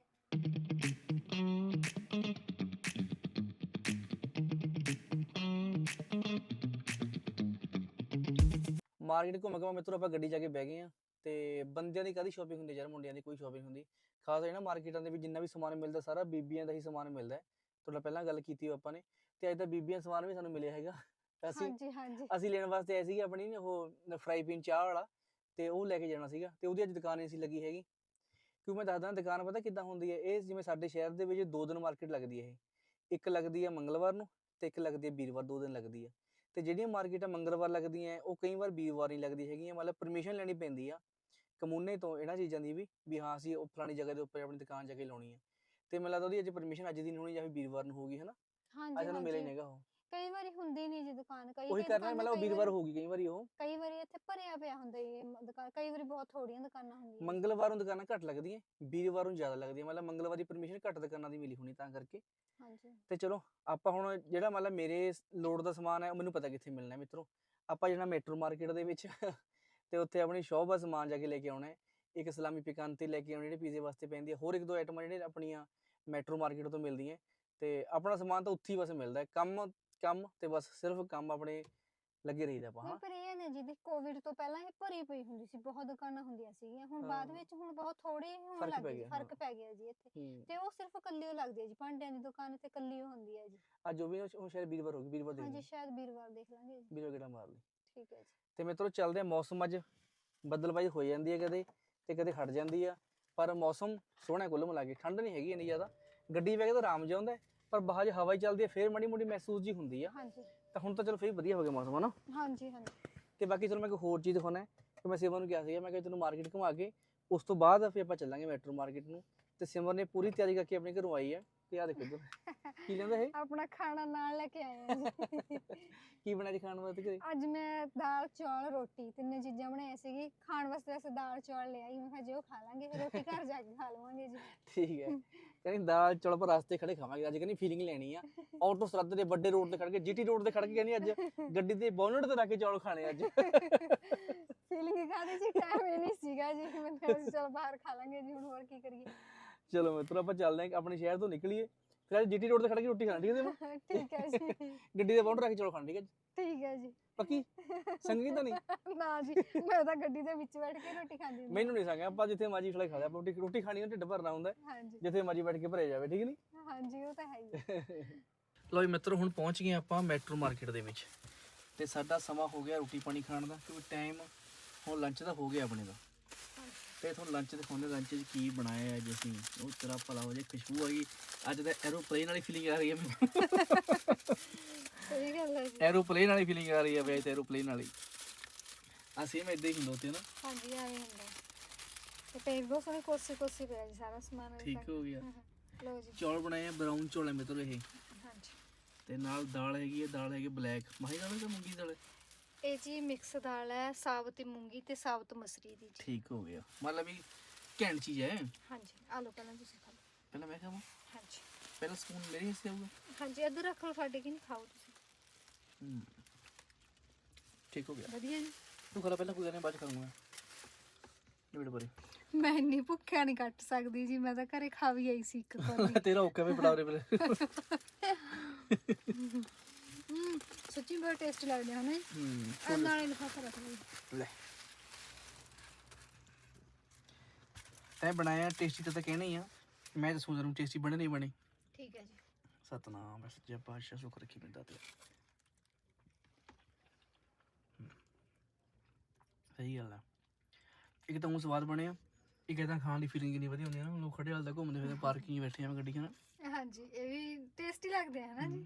ਮਾਰਕੀਟ ਘੁੰਮ ਕੇ ਮਿੱਤਰੋ ਆਪਾਂ ਗੱਡੀ ਜਾ ਕੇ ਬਹਿ ਗਏ ਆ ਤੇ ਬੰਦਿਆਂ ਦੀ ਕਾਦੀ ਸ਼ਾਪਿੰਗ ਹੁੰਦੀ ਯਾਰ ਮੁੰਡਿਆਂ ਦੀ ਕੋਈ ਸ਼ਾਪਿੰਗ ਹੁੰਦੀ। ਖਾਸ ਕਰਕੇ ਨਾ ਮਾਰਕੀਟਾਂ ਦੇ ਵਿੱਚ ਜਿੰਨਾ ਵੀ ਸਮਾਨ ਮਿਲਦਾ ਸਾਰਾ ਬੀਬੀਆਂ ਦਾ ਹੀ ਸਮਾਨ ਮਿਲਦਾ ਹੈ। ਤੁਹਾਡਾ ਪਹਿਲਾਂ ਗੱਲ ਕੀਤੀ ਉਹ ਆਪਾਂ ਨੇ ਤੇ ਅੱਜ ਤਾਂ ਬੀਬੀਆਂ ਸਮਾਨ ਵੀ ਸਾਨੂੰ ਮਿਲਿਆ ਹੈਗਾ। ਅਸੀਂ ਹਾਂਜੀ ਹਾਂਜੀ। ਅਸੀਂ ਲੈਣ ਵਾਸਤੇ ਆਏ ਸੀਗੇ ਆਪਣੀ ਉਹ ਫਰਾਈ ਪੈਨ ਚਾਹ ਵਾਲਾ ਤੇ ਉਹ ਲੈ ਕੇ ਜਾਣਾ ਸੀਗਾ ਤੇ ਉਹਦੀ ਅੱਜ ਦੁਕਾਨ ਨਹੀਂ ਸੀ ਲੱਗੀ ਹੈਗੀ। ਕਿਉਂ ਮੈਂ ਦੱਸਦਾ ਦੁਕਾਨ ਪਤਾ ਕਿੱਦਾਂ ਹੁੰਦੀ ਹੈ? ਇਹ ਜਿਵੇਂ ਸਾਡੇ ਸ਼ਹਿਰ ਦੇ ਵਿੱਚ ਦੋ ਦਿਨ ਮਾਰਕੀਟ ਲੱਗਦੀ ਹੈ ਇਹ। ਇੱਕ ਲੱਗਦੀ ਹੈ ਮੰਗਲਵਾਰ ਨੂੰ ਤੇ ਇੱਕ ਲੱਗਦੀ ਹੈ ਵੀਰਵਾਰ ਦੋ ਦਿਨ ਲੱਗਦੀ ਹੈ। ਤੇ ਜਿਹੜੀਆਂ ਮਾਰਕੀਟਾਂ ਮੰਗਲਵਾਰ ਲੱਗਦੀਆਂ ਉਹ ਕਈ ਵਾਰ ਵੀਰਵਾਰ ਨਹੀਂ ਲੱਗਦੀ ਹੈਗੀਆਂ ਮਤਲਬ ਪਰਮਿਸ਼ਨ ਲੈਣੀ ਪੈਂਦੀ ਆ। ਕਮੂਨੇ ਤੋਂ ਇਹਨਾਂ ਚੀਜ਼ਾਂ ਦੀ ਵੀ ਵੀ ਹਾਂ ਅਸੀਂ ਉਹ ਫਲਾਣੀ ਜਗ੍ਹਾ ਦੇ ਉੱਪਰ ਆਪਣੀ ਦੁਕਾਨ ਜਾ ਕੇ ਲਾਉਣੀ ਹੈ ਤੇ ਮੈਨੂੰ ਲੱਗਦਾ ਉਹਦੀ ਅੱਜ ਪਰਮਿਸ਼ਨ ਅੱਜ ਦੀ ਨਹੀਂ ਹੋਣੀ ਜਾਂ ਫਿਰ ਵੀਰਵਾਰ ਨੂੰ ਹੋਊਗੀ ਹਨਾ? ਅੱਜ ਹਾਂਜੀ ਸਾਨੂੰ ਮਿਲਿਆ ਹੀ ਹਾਂਜੀ। ਨਹੀਂ ਹੈਗਾ ਉਹ। ਕਈ ਵਾਰੀ ਹੁੰਦੀ ਨਹੀਂ ਜੀ ਦੁਕਾਨ ਕਈ ਉਹੀ ਕਈ ਕਰਨਾ ਦੁਕਾਨਾਂ ਮਤਲਬ ਕਈ ਵੀਰਵਾਰ ਵਾਰੀ- ਹੋਊਗੀ ਕਈ ਵਾਰੀ ਉਹ। ਕਈ ਵਾਰੀ ਇੱਥੇ ਭਰਿਆ ਪਿਆ ਹੁੰਦਾ ਇਹ ਦੁਕਾਨ ਕਈ ਵਾਰੀ ਬਹੁਤ ਥੋੜੀਆਂ ਦੁਕਾਨਾਂ ਹੁੰਦੀਆਂ ਮੰਗਲਵਾਰ ਨੂੰ ਦੁਕਾਨਾਂ ਘੱਟ ਲੱਗਦੀਆਂ ਵੀਰਵਾਰ ਨੂੰ ਜ਼ਿਆਦਾ ਲੱਗਦੀਆਂ ਮਤਲਬ ਮੰਗਲਵਾਰ ਦੀ ਪਰਮਿਸ਼ਨ ਘੱਟ ਦੁਕਾਨਾਂ ਦੀ ਮਿਲੀ ਹੋਣੀ ਤਾਂ ਕਰਕੇ। ਹਾਂਜੀ। ਤੇ ਚਲੋ ਆਪਾਂ ਹੁਣ ਜਿਹੜਾ ਮਤਲਬ ਮੇਰੇ ਸ- ਲੋੜ ਦਾ ਸਮਾਨ ਹੈ ਉਹ ਮੈਨੂੰ ਪਤਾ ਕਿੱਥੇ ਮਿਲਣਾ ਹੈ ਮਿੱਤਰੋ। ਆਪਾਂ ਜਿਹੜਾ ਮੈਟਰੋ ਮਾਰਕੀਟ ਦੇ ਵਿੱਚ ਤੇ ਉੱਥੇ ਆਪਣੀ ਸ਼ੌਪ ਦਾ ਸਮਾਨ ਜਾ ਕੇ ਲੈ ਕੇ ਆਉਣਾ ਹੈ। ਇੱਕ ਸਲਾਮੀ ਪਿਕਾਂਤੀ ਲੈ ਕੇ ਆਉਣੀ ਜਿਹੜੇ ਪੀਜ਼ੇ ਵਾਸਤੇ ਪੈਂਦੀ ਹੈ। ਹੋਰ ਇੱਕ ਦੋ ਆਈਟਮਾਂ ਜਿਹੜੇ ਆਪਣੀਆਂ ਮੈਟਰੋ ਮਾਰਕੀਟ ਤੋਂ ਮਿਲਦੀਆਂ ਤੇ ਆਪਣਾ ਸਮਾਨ ਤਾਂ ਉੱਥੇ ਹੀ ਬਸ ਮਿਲਦਾ ਹੈ। ਕੰਮ ਕੰਮ ਤੇ ਬਸ ਸਿਰਫ ਕੰਮ ਆਪਣੇ ਲੱਗੇ ਰਹੀਦਾ ਆਪਾਂ ਹਾਂ ਪਰ ਇਹ ਨੇ ਜੀ ਕੋਵਿਡ ਤੋਂ ਪਹਿਲਾਂ ਇਹ ਭਰੀ ਪਈ ਹੁੰਦੀ ਸੀ ਬਹੁਤ ਦੁਕਾਨਾਂ ਹੁੰਦੀਆਂ ਸੀਗੀਆਂ ਹੁਣ ਬਾਅਦ ਹਾਂ। ਵਿੱਚ ਹੁਣ ਬਹੁਤ ਥੋੜੀ ਹੋਣ ਫ਼ਰਕ ਲੱਗ ਪੈ ਗਈ ਗਿਆ, ਫ਼ਰਕ ਹਾਂ। ਪੈ ਗਿਆ ਜੀ ਇੱਥੇ ਹੂੰ। ਤੇ ਉਹ ਸਿਰਫ ਕੱਲੀ ਓ ਲੱਗਦੀ ਹੈ ਜੀ ਭਾਂਡਿਆਂ ਦੀ ਦੁਕਾਨ ਤੇ ਕੱਲੀ ਓ ਹੁੰਦੀ ਹੈ ਜੀ। ਅੱਜ ਜੋ ਵੀ ਉਹ ਸ਼ਾਇਦ ਵੀਰਵਾਰ ਹੋਗੀ ਵੀਰਵਾਰ ਦੇਖ ਹਾਂਜੀ ਲਈ। ਸ਼ਾਇਦ ਵੀਰਵਾਰ ਦੇਖ ਲਾਂਗੇ ਜੀ। ਵੀਰਵਾਰ ਕਿਹੜਾ ਮਾਰ ਲਈ। ਠੀਕ ਹੈ ਜੀ। ਤੇ ਮਿੱਤਰੋ ਚੱਲਦੇ ਆ ਮੌਸਮ ਅੱਜ ਬੱਦਲਬਾਈ ਹੋ ਜਾਂਦੀ ਹੈ ਕਦੇ ਤੇ ਕਦੇ ਹਟ ਜਾਂਦੀ ਆ ਪਰ ਮੌਸਮ ਸੋਹਣਾ ਕੁੱਲ ਮਿਲਾ ਕੇ ਠੰਡ ਨਹੀਂ ਹੈਗੀ ਇੰਨੀ ਜ਼ਿਆਦਾ। ਗੱਡੀ ਬਹਿ ਕੇ ਤਾਂ ਆਰਾਮ ਜਿਹਾ ਹੁੰਦਾ ਹੈ, ਪਰ ਬਾਹਰ ਜੇ ਹਵਾ ਹੀ ਚੱਲਦੀ ਹੈ ਫੇਰ ਮਾੜੀ ਮੋਟੀ ਮਹਿਸੂਸ ਜੀ ਹੁੰਦੀ ਆ। ਹਾਂਜੀ। ਤਾਂ ਹੁਣ ਤਾਂ ਚਲੋ ਫੇਰ ਵਧੀਆ ਹੋ ਗਿਆ ਮੌਸਮ ਹਨਾ? ਹਾਂਜੀ ਹਾਂਜੀ। ਤੇ ਬਾਕੀ ਚਲੋ ਮੈਂ ਇੱਕ ਹੋਰ ਚੀਜ਼ ਦਿਖਾਉਣਾ ਹੈ। ਕਿ ਮੈਂ ਸਿਮਰ ਨੂੰ ਕਿਹਾ ਸੀਗਾ ਮੈਂ ਕਿਹਾ ਤੈਨੂੰ ਮਾਰਕੀਟ ਘੁਮਾ ਕੇ ਉਸ ਤੋਂ ਬਾਅਦ ਫਿਰ ਆਪਾਂ ਚੱਲਾਂਗੇ ਮੈਟਰੋ ਮਾਰਕੀਟ ਨੂੰ। ਤੇ ਸਿਮਰ ਨੇ ਪੂਰੀ ਤਿਆਰੀ ਕਰਕੇ ਆਪਣੇ ਘਰੋਂ ਆਈ ਹੈ। ਤੇ ਆ ਦੇਖੋ ਇੱਧਰ। ਕੀ ਲੈਂਦਾ ਇਹ? ਆਪਣਾ ਖਾਣਾ ਨਾਲ ਲੈ ਕੇ ਆਏ ਹਾਂ ਜੀ। ਕੀ ਬਣਾਇਆ ਜੀ ਖਾਣ ਵਾਸਤੇ ਘਰੇ? ਅੱਜ ਮੈਂ ਦਾਲ ਚੌਲ ਰੋਟੀ ਤਿੰਨੇ ਚੀਜ਼ਾਂ ਬਣਾਈਆਂ ਸੀਗੀ। ਖਾਣ ਵਾਸਤੇ ਵੈਸੇ ਦਾਲ ਚੌਲ ਲੈ ਆਈ ਮੈਂ ਕਿਹਾ ਜੇ ਉਹ ਖਾ ਲਾਂਗੇ ਫਿਰ ਰੋਟੀ ਘਰ ਜਾ ਕੇ ਖਾ ਲਵਾਂਗੇ ਜੀ। ਠੀਕ ਹੈ। ਕਹਿੰਦੀ ਦਾਲ ਚੌਲ ਪਰ ਰਸਤੇ ਖੜੇ ਖਾਵਾਂਗੇ। ਅੱਜ ਕਹਿੰਦੀ ਫੀਲਿੰਗ ਲੈਣੀ ਆ। ਆਟੋ ਸਰਦ ਦੇ ਵੱਡੇ ਰੋਡ ਤੇ ਖੜ ਕੇ ਜੀਟੀ ਰੋਡ ਤੇ ਖੜ ਕੇ ਕਹਿੰਦੀ ਅੱਜ ਗੱਡੀ ਦੇ ਬੋਨਟ ਤੇ ਲਾ ਕੇ ਚੌਲ ਖਾਣੇ ਅੱਜ। ਫੀਲਿੰਗ ਕਾਹਦੀ ਸੀ? ਟਾਈਮ ਹੀ ਨਹੀਂ ਸੀਗਾ ਜੀ। ਮੈਂ ਕਿਹਾ ਚਲ ਬਾਹਰ ਖਾ ਲਾਂਗੇ ਜੀ ਹੁਣ ਹੋਰ ਕੀ ਕਰੀਏ? ਚਲੋ ਮਿੱਤਰੋ ਆਪਾਂ ਚੱਲਦੇ ਆਂ ਆਪਣੇ ਸ਼ਹਿਰ ਤੋਂ ਨਿਕਲੀਏ। ਫਿਰ ਜੀਟੀ ਰੋਡ ਤੇ ਖੜ ਕੇ ਰੋਟੀ ਖਾਣੀ ਠੀਕ ਹੈ ਸਿਮਰ? ਠੀਕ ਹੈ ਜੀ। ਗੱਡੀ ਦੇ ਬੋਨਟ ਰੱਖ ਕੇ ਚੌਲ ਖਾਣੇ ਠੀਕ ਹੈ ਠੀਕ ਹੈ ਜੀ। ਪੱਕੀ? ਸੰਗੀ ਤਾਂ ਨਹੀਂ? ਨਾ ਜੀ ਮੈਂ ਤਾਂ ਗੱਡੀ ਦੇ ਵਿੱਚ ਬੈਠ ਕੇ ਰੋਟੀ ਖਾਂਦੀ ਹੁੰਦੀ ਮੈਨੂੰ ਨਹੀਂ ਸੰਗਿਆ ਆਪਾਂ ਜਿੱਥੇ ਮਰਜ਼ੀ ਖੜੇ ਖਾ ਲਿਆ ਆਪਾਂ ਰੋਟੀ ਰੋਟੀ ਖਾਣੀ ਉਹ ਢਿੱਡ ਭਰਨਾ ਹੁੰਦਾ। ਹੈ, ਹਾਂ। ਜਿੱਥੇ ਮਰਜ਼ੀ ਬੈਠ ਕੇ ਭਰੇ ਜਾਵੇ ਠੀਕ ਨਹੀਂ? ਹਾਂਜੀ ਉਹ ਤਾਂ ਹੈ ਹੀ। ਲੋ ਜੀ ਮਿੱਤਰੋ ਹੁਣ ਪਹੁੰਚ ਗਏ ਆਪਾਂ ਮੈਟਰੋ ਮਾਰਕੀਟ ਦੇ ਵਿੱਚ। ਤੇ ਸਾਡਾ ਸਮਾਂ ਹੋ ਗਿਆ ਰੋਟੀ ਪਾਣੀ ਖਾਣ ਦਾ ਕਿਉਂਕਿ ਟਾਈਮ ਹੁਣ ਲੰਚ ਦਾ ਹੋ ਗਿਆ ਆਪਣੇ ਦਾ। ਤੇ ਤੁਹਾਨੂੰ ਲੰਚ ਦਿਖਾਉਂਦੇ ਲੰਚ 'ਚ ਕੀ ਬਣਾਇਆ ਹੈ ਅੱਜ ਅਸੀਂ। ਉਹ ਤੇਰਾ ਭਲਾ ਹੋ ਜੇ ਖੁਸ਼ਬੂ ਆ ਗਈ। ਅੱਜ ਤਾਂ ਐਰੋਪਲੇਨ ਵਾਲੀ ਫੀਲਿੰਗ ਆ ਰਹੀ ਹੈ ਮੈਨੂੰ। ਸਹੀ ਗੱਲ ਹੈ ਜੀ। ਐਰੋਪਲੇਨ ਵਾਲੀ ਫੀਲਿੰਗ ਆ ਰਹੀ ਹੈ ਵੈਸੇ ਐਰੋਪਲੇਨ ਵਾਲੀ। ਅਸੀਂ ਮੈਂ ਇਦਾਂ ਹੀ ਹੁੰਦੇ ਤੇ ਨਾ? ਹਾਂਜੀ ਆਵੇਂ ਹੁੰਦਾ। ਤੇ ਪੇਜ ਬਹੁਤ ਸੋਹਣੀ ਕੋਸੀ ਕੋਸੀ ਪਿਆ ਜੀ ਸਾਰਾ ਸਮਾਨ ਠੀਕ ਹੋ ਗਿਆ। ਲਓ ਜੀ। ਚੌਲ ਬਣਾਏ ਆ ਬਰਾਊਨ ਚੌਲ ਹੈ ਮਿੱਤਰੋ ਇਹ। ਹਾਂਜੀ। ਤੇ ਨਾਲ ਦਾਲ ਹੈਗੀ ਹੈ ਦਾਲ ਹੈਗੀ ਬਲੈਕ ਮਾਹੀ ਦਾਲ ਹੈ ਕਿ ਮੂੰਗੀ ਦਾਲ ਹੈ। ਇਹ ਜੀ ਮਿਕਸ ਦਾਲ ਹੈ ਸਾਬਤ ਮੂੰਗੀ ਤੇ ਸਾਬਤ ਮਸਰੀ ਦੀ ਜੀ। ਠੀਕ ਹੋ ਗਿਆ। ਮਤਲਬ ਵੀ ਘੈਂਟ ਚੀਜ਼ ਹੈ। ਹਾਂਜੀ ਆ ਲਓ ਪਹਿਲਾਂ ਤੁਸੀਂ ਖਾ ਲਓ ਪਹਿਲਾਂ ਮੈਂ ਖਾਵਾਂ? ਹਾਂਜੀ। ਪਹਿਲਾਂ ਸਪੂਨ ਮੇਰੇ ਹਿੱਸੇ ਆਊਗਾ? ਹਾਂਜੀ ਇੱਧਰ ਰੱਖ ਲਓ ਸਾਡੇ ਕਿ ਨਹੀਂ ਖਾਓ ਤੁਸੀਂ। ਠੀਕ ਹੋ ਗਿਆ। ਵਧੀਆ ਜੀ। ਤੂੰ ਖਾ ਲੈ ਪਹਿਲਾਂ ਕੋਈ ਗੱਲ ਨਹੀਂ ਬਾਅਦ ਚ ਖਾਊਂਗਾ ਡੇਢ ਬਰੇ ਮੈਂ ਇੰਨੀ ਭੁੱਖਿਆ ਨਹੀਂ ਕੱਟ ਸਕਦੀ ਜੀ ਮੈਂ ਤਾਂ ਘਰੇ ਖਾ ਵੀ ਆਈ ਸੀ ਇੱਕ ਵਾਰੀ ਤੇਰਾ ਓਕੇ ਵੀ ਬੜਾ ਰੇ ਹੂੰ ਸੱਚੀ ਬਹੁਤ ਟੇਸਟੀ ਲੱਗਦੇ ਹਨ? ਹੂੰ ਨਾਲੇ ਲਿਫਾਫਾ ਰੱਖ ਲੈ। ਤੈਂ ਬਣਾਇਆ ਟੇਸਟੀ ਤਾਂ ਕਹਿਣਾ ਹੀ ਆ। ਮੈਂ ਤਾਂ ਸੋਚ ਰਿਹਾ ਟੇਸਟੀ ਬਣੇ ਨਹੀਂ ਬਣੇ। ਠੀਕ ਹੈ ਜੀ। ਸਤਨਾਮ ਸੱਚੇ ਪਾਤਸ਼ਾਹ ਸੁਖ ਰੱਖੀ ਮਿੰਦਾ ਤੇ। ਸਹੀ ਗੱਲ ਆ। ਇੱਕ ਤਾਂ ਉਹ ਸਵਾਦ ਬਣਿਆ ਇੱਕ ਤਾਂ ਖਾਣ ਦੀ ਫੀਲਿੰਗ ਨਹੀਂ ਵਧੀਆ ਹੁੰਦੀ ਆ ਨਾ। ਲੋਕ ਖੜੇ ਹਾਲ ਤੱਕ ਘੁੰਮਦੇ ਫਿਰਦੇ ਪਾਰਕਿੰਗ ਬੈਠੇ ਆ ਗੱਡੀਆਂ ਨਾਲ ਹਾਂਜੀ ਇਹ ਵੀ ਟੇਸਟੀ ਲੱਗਦੇ ਹਨ ਨਾ ਜੀ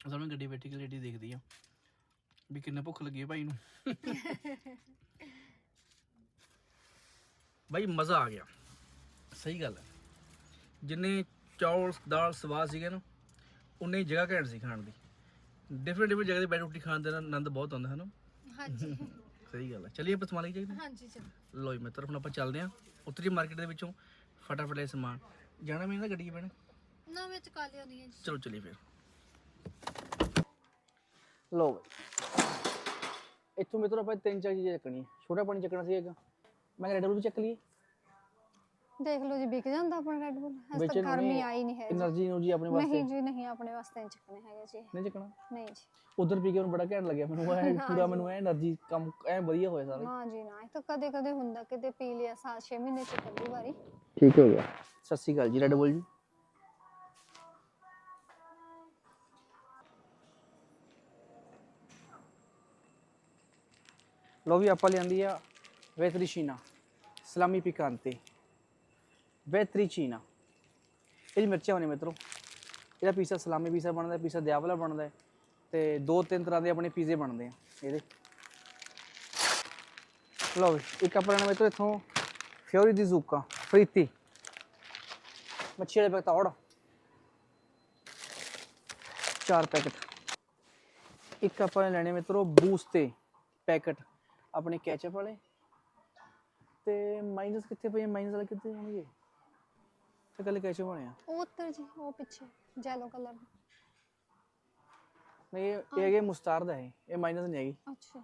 ਵਿੱਚ ਗੱਡੀ ਬੈਠੀ ਕਿ ਲੇਡੀ ਦੇਖਦੀ ਆ? ਵੀ ਕਿੰਨਾ ਭੁੱਖ ਲੱਗੀ ਹੈ ਭਾਈ ਨੂੰ। ਭਾਈ ਮਜ਼ਾ ਆ ਗਿਆ। ਸਹੀ ਗੱਲ ਹੈ ਜਿੰਨੇ ਚੌਲ ਦਾਲ ਸਵਾਦ ਸੀਗੇ ਨਾ ਉਨੇ ਹੀ ਜਗ੍ਹਾ ਘੈਂਟ ਸੀ ਖਾਣ ਦੀ। ਡਿਫਰੈਂਟ ਡਿਫਰੈਂਟ ਜਗ੍ਹਾ ਤੇ ਬੈਠ ਰੋਟੀ ਖਾਣ ਦਾ ਆਨੰਦ ਬਹੁਤ ਆਉਂਦਾ ਹੈ ਨਾ ਹਾਂਜੀ। ਸਹੀ ਗੱਲ ਹੈ ਚਲਿਏ ਆਪਾਂ ਸਮਾਨ ਲੈ ਕੇ ਜਾਈਏ। ਹਾਂਜੀ ਚਲੋ ਲੋ ਜੀ ਮਿੱਤਰ ਹੁਣ ਆਪਾਂ ਚੱਲਦੇ ਆਂ ਉੱਤਰੀ ਮਾਰਕੀਟ ਦੇ ਵਿੱਚੋਂ ਫਟਾਫਟ ਇਹ ਸਮਾਨ। ਜਾਣਾ ਮੈਨੂੰ ਤਾਂ ਗੱਡੀ ਪੈਣਾ ਨਾ ਵਿੱਚ ਕਾਲੇ ਹੁੰਦੀਆਂ ਜੀ। ਚਲੋ ਚਲੀਏ ਫਿਰ। ਲਓ ਬਈ। ਇੱਥੋਂ ਮਿੱਤਰੋ ਆਪਾਂ ਤਿੰਨ ਚਾਰ ਚੀਜ਼ਾਂ ਚੱਕਣੀਆਂ। ਛੋਟਾ ਪਾਣੀ ਚੱਕਣਾ ਸੀ ਇੱਕ। ਮੈਂ ਰੈਡ ਬੁੱਲ ਵੀ ਚੱਕ ਲਈਏ। ਦੇਖ ਲਓ ਜੀ ਵਿਕ ਜਾਂਦਾ ਆਪਣਾ ਰੈਡ ਬੁੱਲ ਇਸ ਤਾਂ ਗਰਮੀ ਆਈ ਨਹੀਂ ਹੈ એનર્ਜੀ ਨੂੰ ਜੀ ਆਪਣੇ ਵਾਸਤੇ। ਨਹੀਂ ਜੀ ਨਹੀਂ ਆਪਣੇ ਵਾਸਤੇ ਨਹੀਂ ਚੱਕਣੇ ਹੈਗੇ ਜੀ। ਨਹੀਂ ਚੱਕਣਾ। ਨਹੀਂ ਜੀ। ਉਧਰ ਪੀ ਕੇ ਮੈਨੂੰ ਬੜਾ ਘੈਂਟ ਲੱਗਿਆ ਮੈਨੂੰ। ਐ ਪੂਰਾ ਮੈਨੂੰ ਐ એનર્ਜੀ ਕੰਮ ਐ ਵਧੀਆ ਹੋਇਆ ਸਾਰਾ। ਹਾਂ ਜੀ ਨਾ ਇਹ ਤਾਂ ਕਦੇ ਕਦੇ ਹੁੰਦਾ। ਕਿਤੇ ਪੀ ਲਿਆ 7-6 ਮਹੀਨੇ ਚ ਕੱਢੀ ਵਾਰੀ। ਠੀਕ ਹੋ ਗਿਆ। ਸਤਿ ਸ੍ਰੀ ਅਕਾਲ ਜੀ ਰੈਡ ਬੁੱਲ ਜੀ। ਲੋ ਵੀ ਆਪਾਂ ਲਿਆਂਦੀ ਆ ਵੈਤਰੀਚੀਨਾ ਸਲਾਮੀ ਪਿਕਾਂਤੇ। ਵੈਤਰੀਚੀਨਾ ਇਹ ਜੀ ਮਿਰਚਾਂ ਹੋਣੇ ਮਿੱਤਰੋ। ਇਹਦਾ ਪੀਸਾ ਸਲਾਮੀ ਪੀਸਾ ਬਣਦਾ, ਪੀਸਾ ਦਿਆਵਲਾ ਬਣਦਾ ਹੈ ਤੇ ਦੋ ਤਿੰਨ ਤਰ੍ਹਾਂ ਦੇ ਆਪਣੇ ਪੀਜ਼ੇ ਬਣਦੇ ਆ ਇਹਦੇ। ਲਓ ਵੀ, ਇੱਕ ਆਪਾਂ ਲੈਣਾ ਮਿੱਤਰੋ ਇੱਥੋਂ ਫਿਓਰੀ ਦੀ ਜ਼ੂਕਾ ਫਰੀਤੀ। ਮੱਛੀ ਵਾਲੇ ਪੈਕਟ ਔੜ ਚਾਰ ਪੈਕਟ। ਇੱਕ ਆਪਾਂ ਲੈਣੇ ਮਿੱਤਰੋ ਬੂਸਤੇ ਪੈਕਟ। ਆਪਣੇ ਕੈਚਅਪ ਵਾਲੇ। ਤੇ ਮਾਈਨਸ ਕਿੱਥੇ ਪਏ ਮਾਈਨਸ ਵਾਲੇ ਕਿੱਥੇ ਹੋਣਗੇ? ਤੇ ਕੱਲੇ ਕੈਚਅਪ ਹੋਣੇ ਆ। ਉਹ ਉੱਤਰ ਜੀ ਉਹ ਪਿੱਛੇ ਜੈਲੋ ਕਲਰ ਨਹੀਂ ਇਹ ਇਹ ਹੈਗੇ ਮੁਸਤਾਰਦ ਹੈ ਇਹ। ਮਾਈਨਸ ਨਹੀਂ ਹੈਗੀ। ਅੱਛਾ।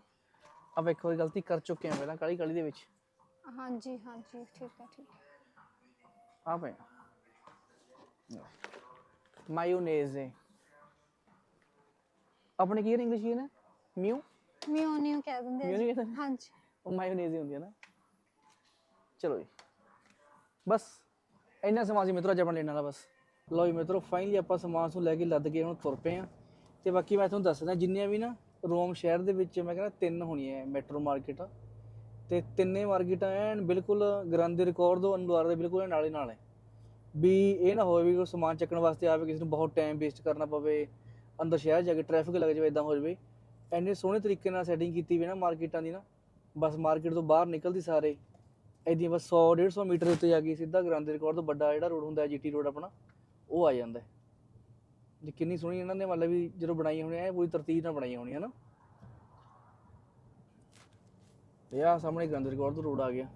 ਆਪਾਂ ਇੱਕ ਵਾਰੀ ਗਲਤੀ ਕਰ ਚੁੱਕੇ ਹਾਂ ਪਹਿਲਾਂ ਕਾਲੀ ਕਾਲੀ ਦੇ ਵਿੱਚ। ਹਾਂਜੀ ਹਾਂਜੀ ਠੀਕ ਹੈ ਠੀਕ ਹੈ। ਆ। ਪਏ ਮਾਇਓਨੇਜ਼ ਹੈ ਆਪਣੇ ਕੀ ਇੰਗਲਿਸ਼ ਕੀ ਨਾ ਮਿਊ ਮਿਓਨੀਓ ਕਹਿ ਦਿੰਦੇ ਆ ਜੀ। ਕਹਿੰਦੇ ਹਾਂਜੀ। ਉਹ ਮਾਇਓਨੇਜ਼ ਹੀ ਹੁੰਦੀ ਹੈ ਨਾ। ਚਲੋ ਜੀ। ਬਸ ਇੰਨਾ ਸਮਾਨ ਸੀ ਮਿੱਤਰੋ ਅੱਜ ਲੈਣ ਵਾਲਾ ਬਸ। ਲਓ ਜੀ ਮਿੱਤਰੋ ਫਾਈਨਲੀ ਆਪਾਂ ਸਮਾਨ ਨੂੰ ਲੈ ਕੇ ਲੱਦ ਕੇ ਹੁਣ ਤੁਰ ਪਏ ਆ। ਤੇ ਬਾਕੀ ਮੈਂ ਤੁਹਾਨੂੰ ਦੱਸਦਾ ਜਿੰਨੀਆਂ ਵੀ ਨਾ ਰੋਮ ਸ਼ਹਿਰ ਦੇ ਵਿੱਚ ਮੈਂ ਕਹਿੰਦਾ ਤਿੰਨ ਹੋਣੀਆਂ ਮੈਟਰੋ ਮਾਰਕੀਟ। ਤੇ ਤਿੰਨੇ ਮਾਰਕੀਟਾਂ ਐਨ ਬਿਲਕੁਲ ਗ੍ਰਾਂਦੇ ਰਿਕਾਰਡ ਦੋ ਅੰਦਵਾਰ ਦੇ ਬਿਲਕੁਲ ਨਾਲੇ ਨਾਲ ਹੈ ਵੀ ਇਹ ਨਾ ਹੋਵੇ ਵੀ ਕੋਈ ਸਮਾਨ ਚੱਕਣ ਵਾਸਤੇ ਆਵੇ ਕਿਸੇ ਨੂੰ ਬਹੁਤ ਟਾਈਮ ਵੇਸਟ ਕਰਨਾ ਪਵੇ ਅੰਦਰ ਸ਼ਹਿਰ ਜਾ ਕੇ ਟ੍ਰੈਫਿਕ ਲੱਗ ਜਾਵੇ ਇਦਾਂ ਹੋ ਜਾਵੇ। ਐਨੇ ਸੋਹਣੇ ਤਰੀਕੇ ਨਾਲ ਸੈਟਿੰਗ ਕੀਤੀ ਵੀ ਨਾ ਮਾਰਕੀਟਾਂ ਦੀ ਨਾ, ਬਸ ਮਾਰਕੀਟ ਤੋਂ ਬਾਹਰ ਨਿਕਲਦੀ ਸਾਰੇ। ਐਦੀ ਬਸ 100 150 ਮੀਟਰ ਉੱਤੇ ਜਾ ਕੇ ਸਿੱਧਾ ਗ੍ਰਾਂਦੇ ਰਿਕਾਰਡ ਤੋਂ ਵੱਡਾ ਜਿਹੜਾ ਰੋਡ ਹੁੰਦਾ ਜੀਟੀ ਰੋਡ ਆਪਣਾ, ਉਹ ਆ ਜਾਂਦਾ ਹੈ। ਜੀ ਕਿੰਨੀ ਸੋਹਣੀ ਇਹਨਾਂ ਨੇ ਮਤਲਬ ਵੀ ਜਦੋਂ ਬਣਾਈ ਹੋਣੀ, ਇਹ ਪੂਰੀ ਤਰਤੀਬ ਨਾਲ ਬਣਾਈ ਹੋਣੀ ਹੈ ਨਾ। ਤੇ ਆਹ ਸਾਹਮਣੇ ਗ੍ਰਾਂਦੇ ਰਿਕਾਰਡ ਤੋਂ ਰੋਡ ਆ ਗਿਆ।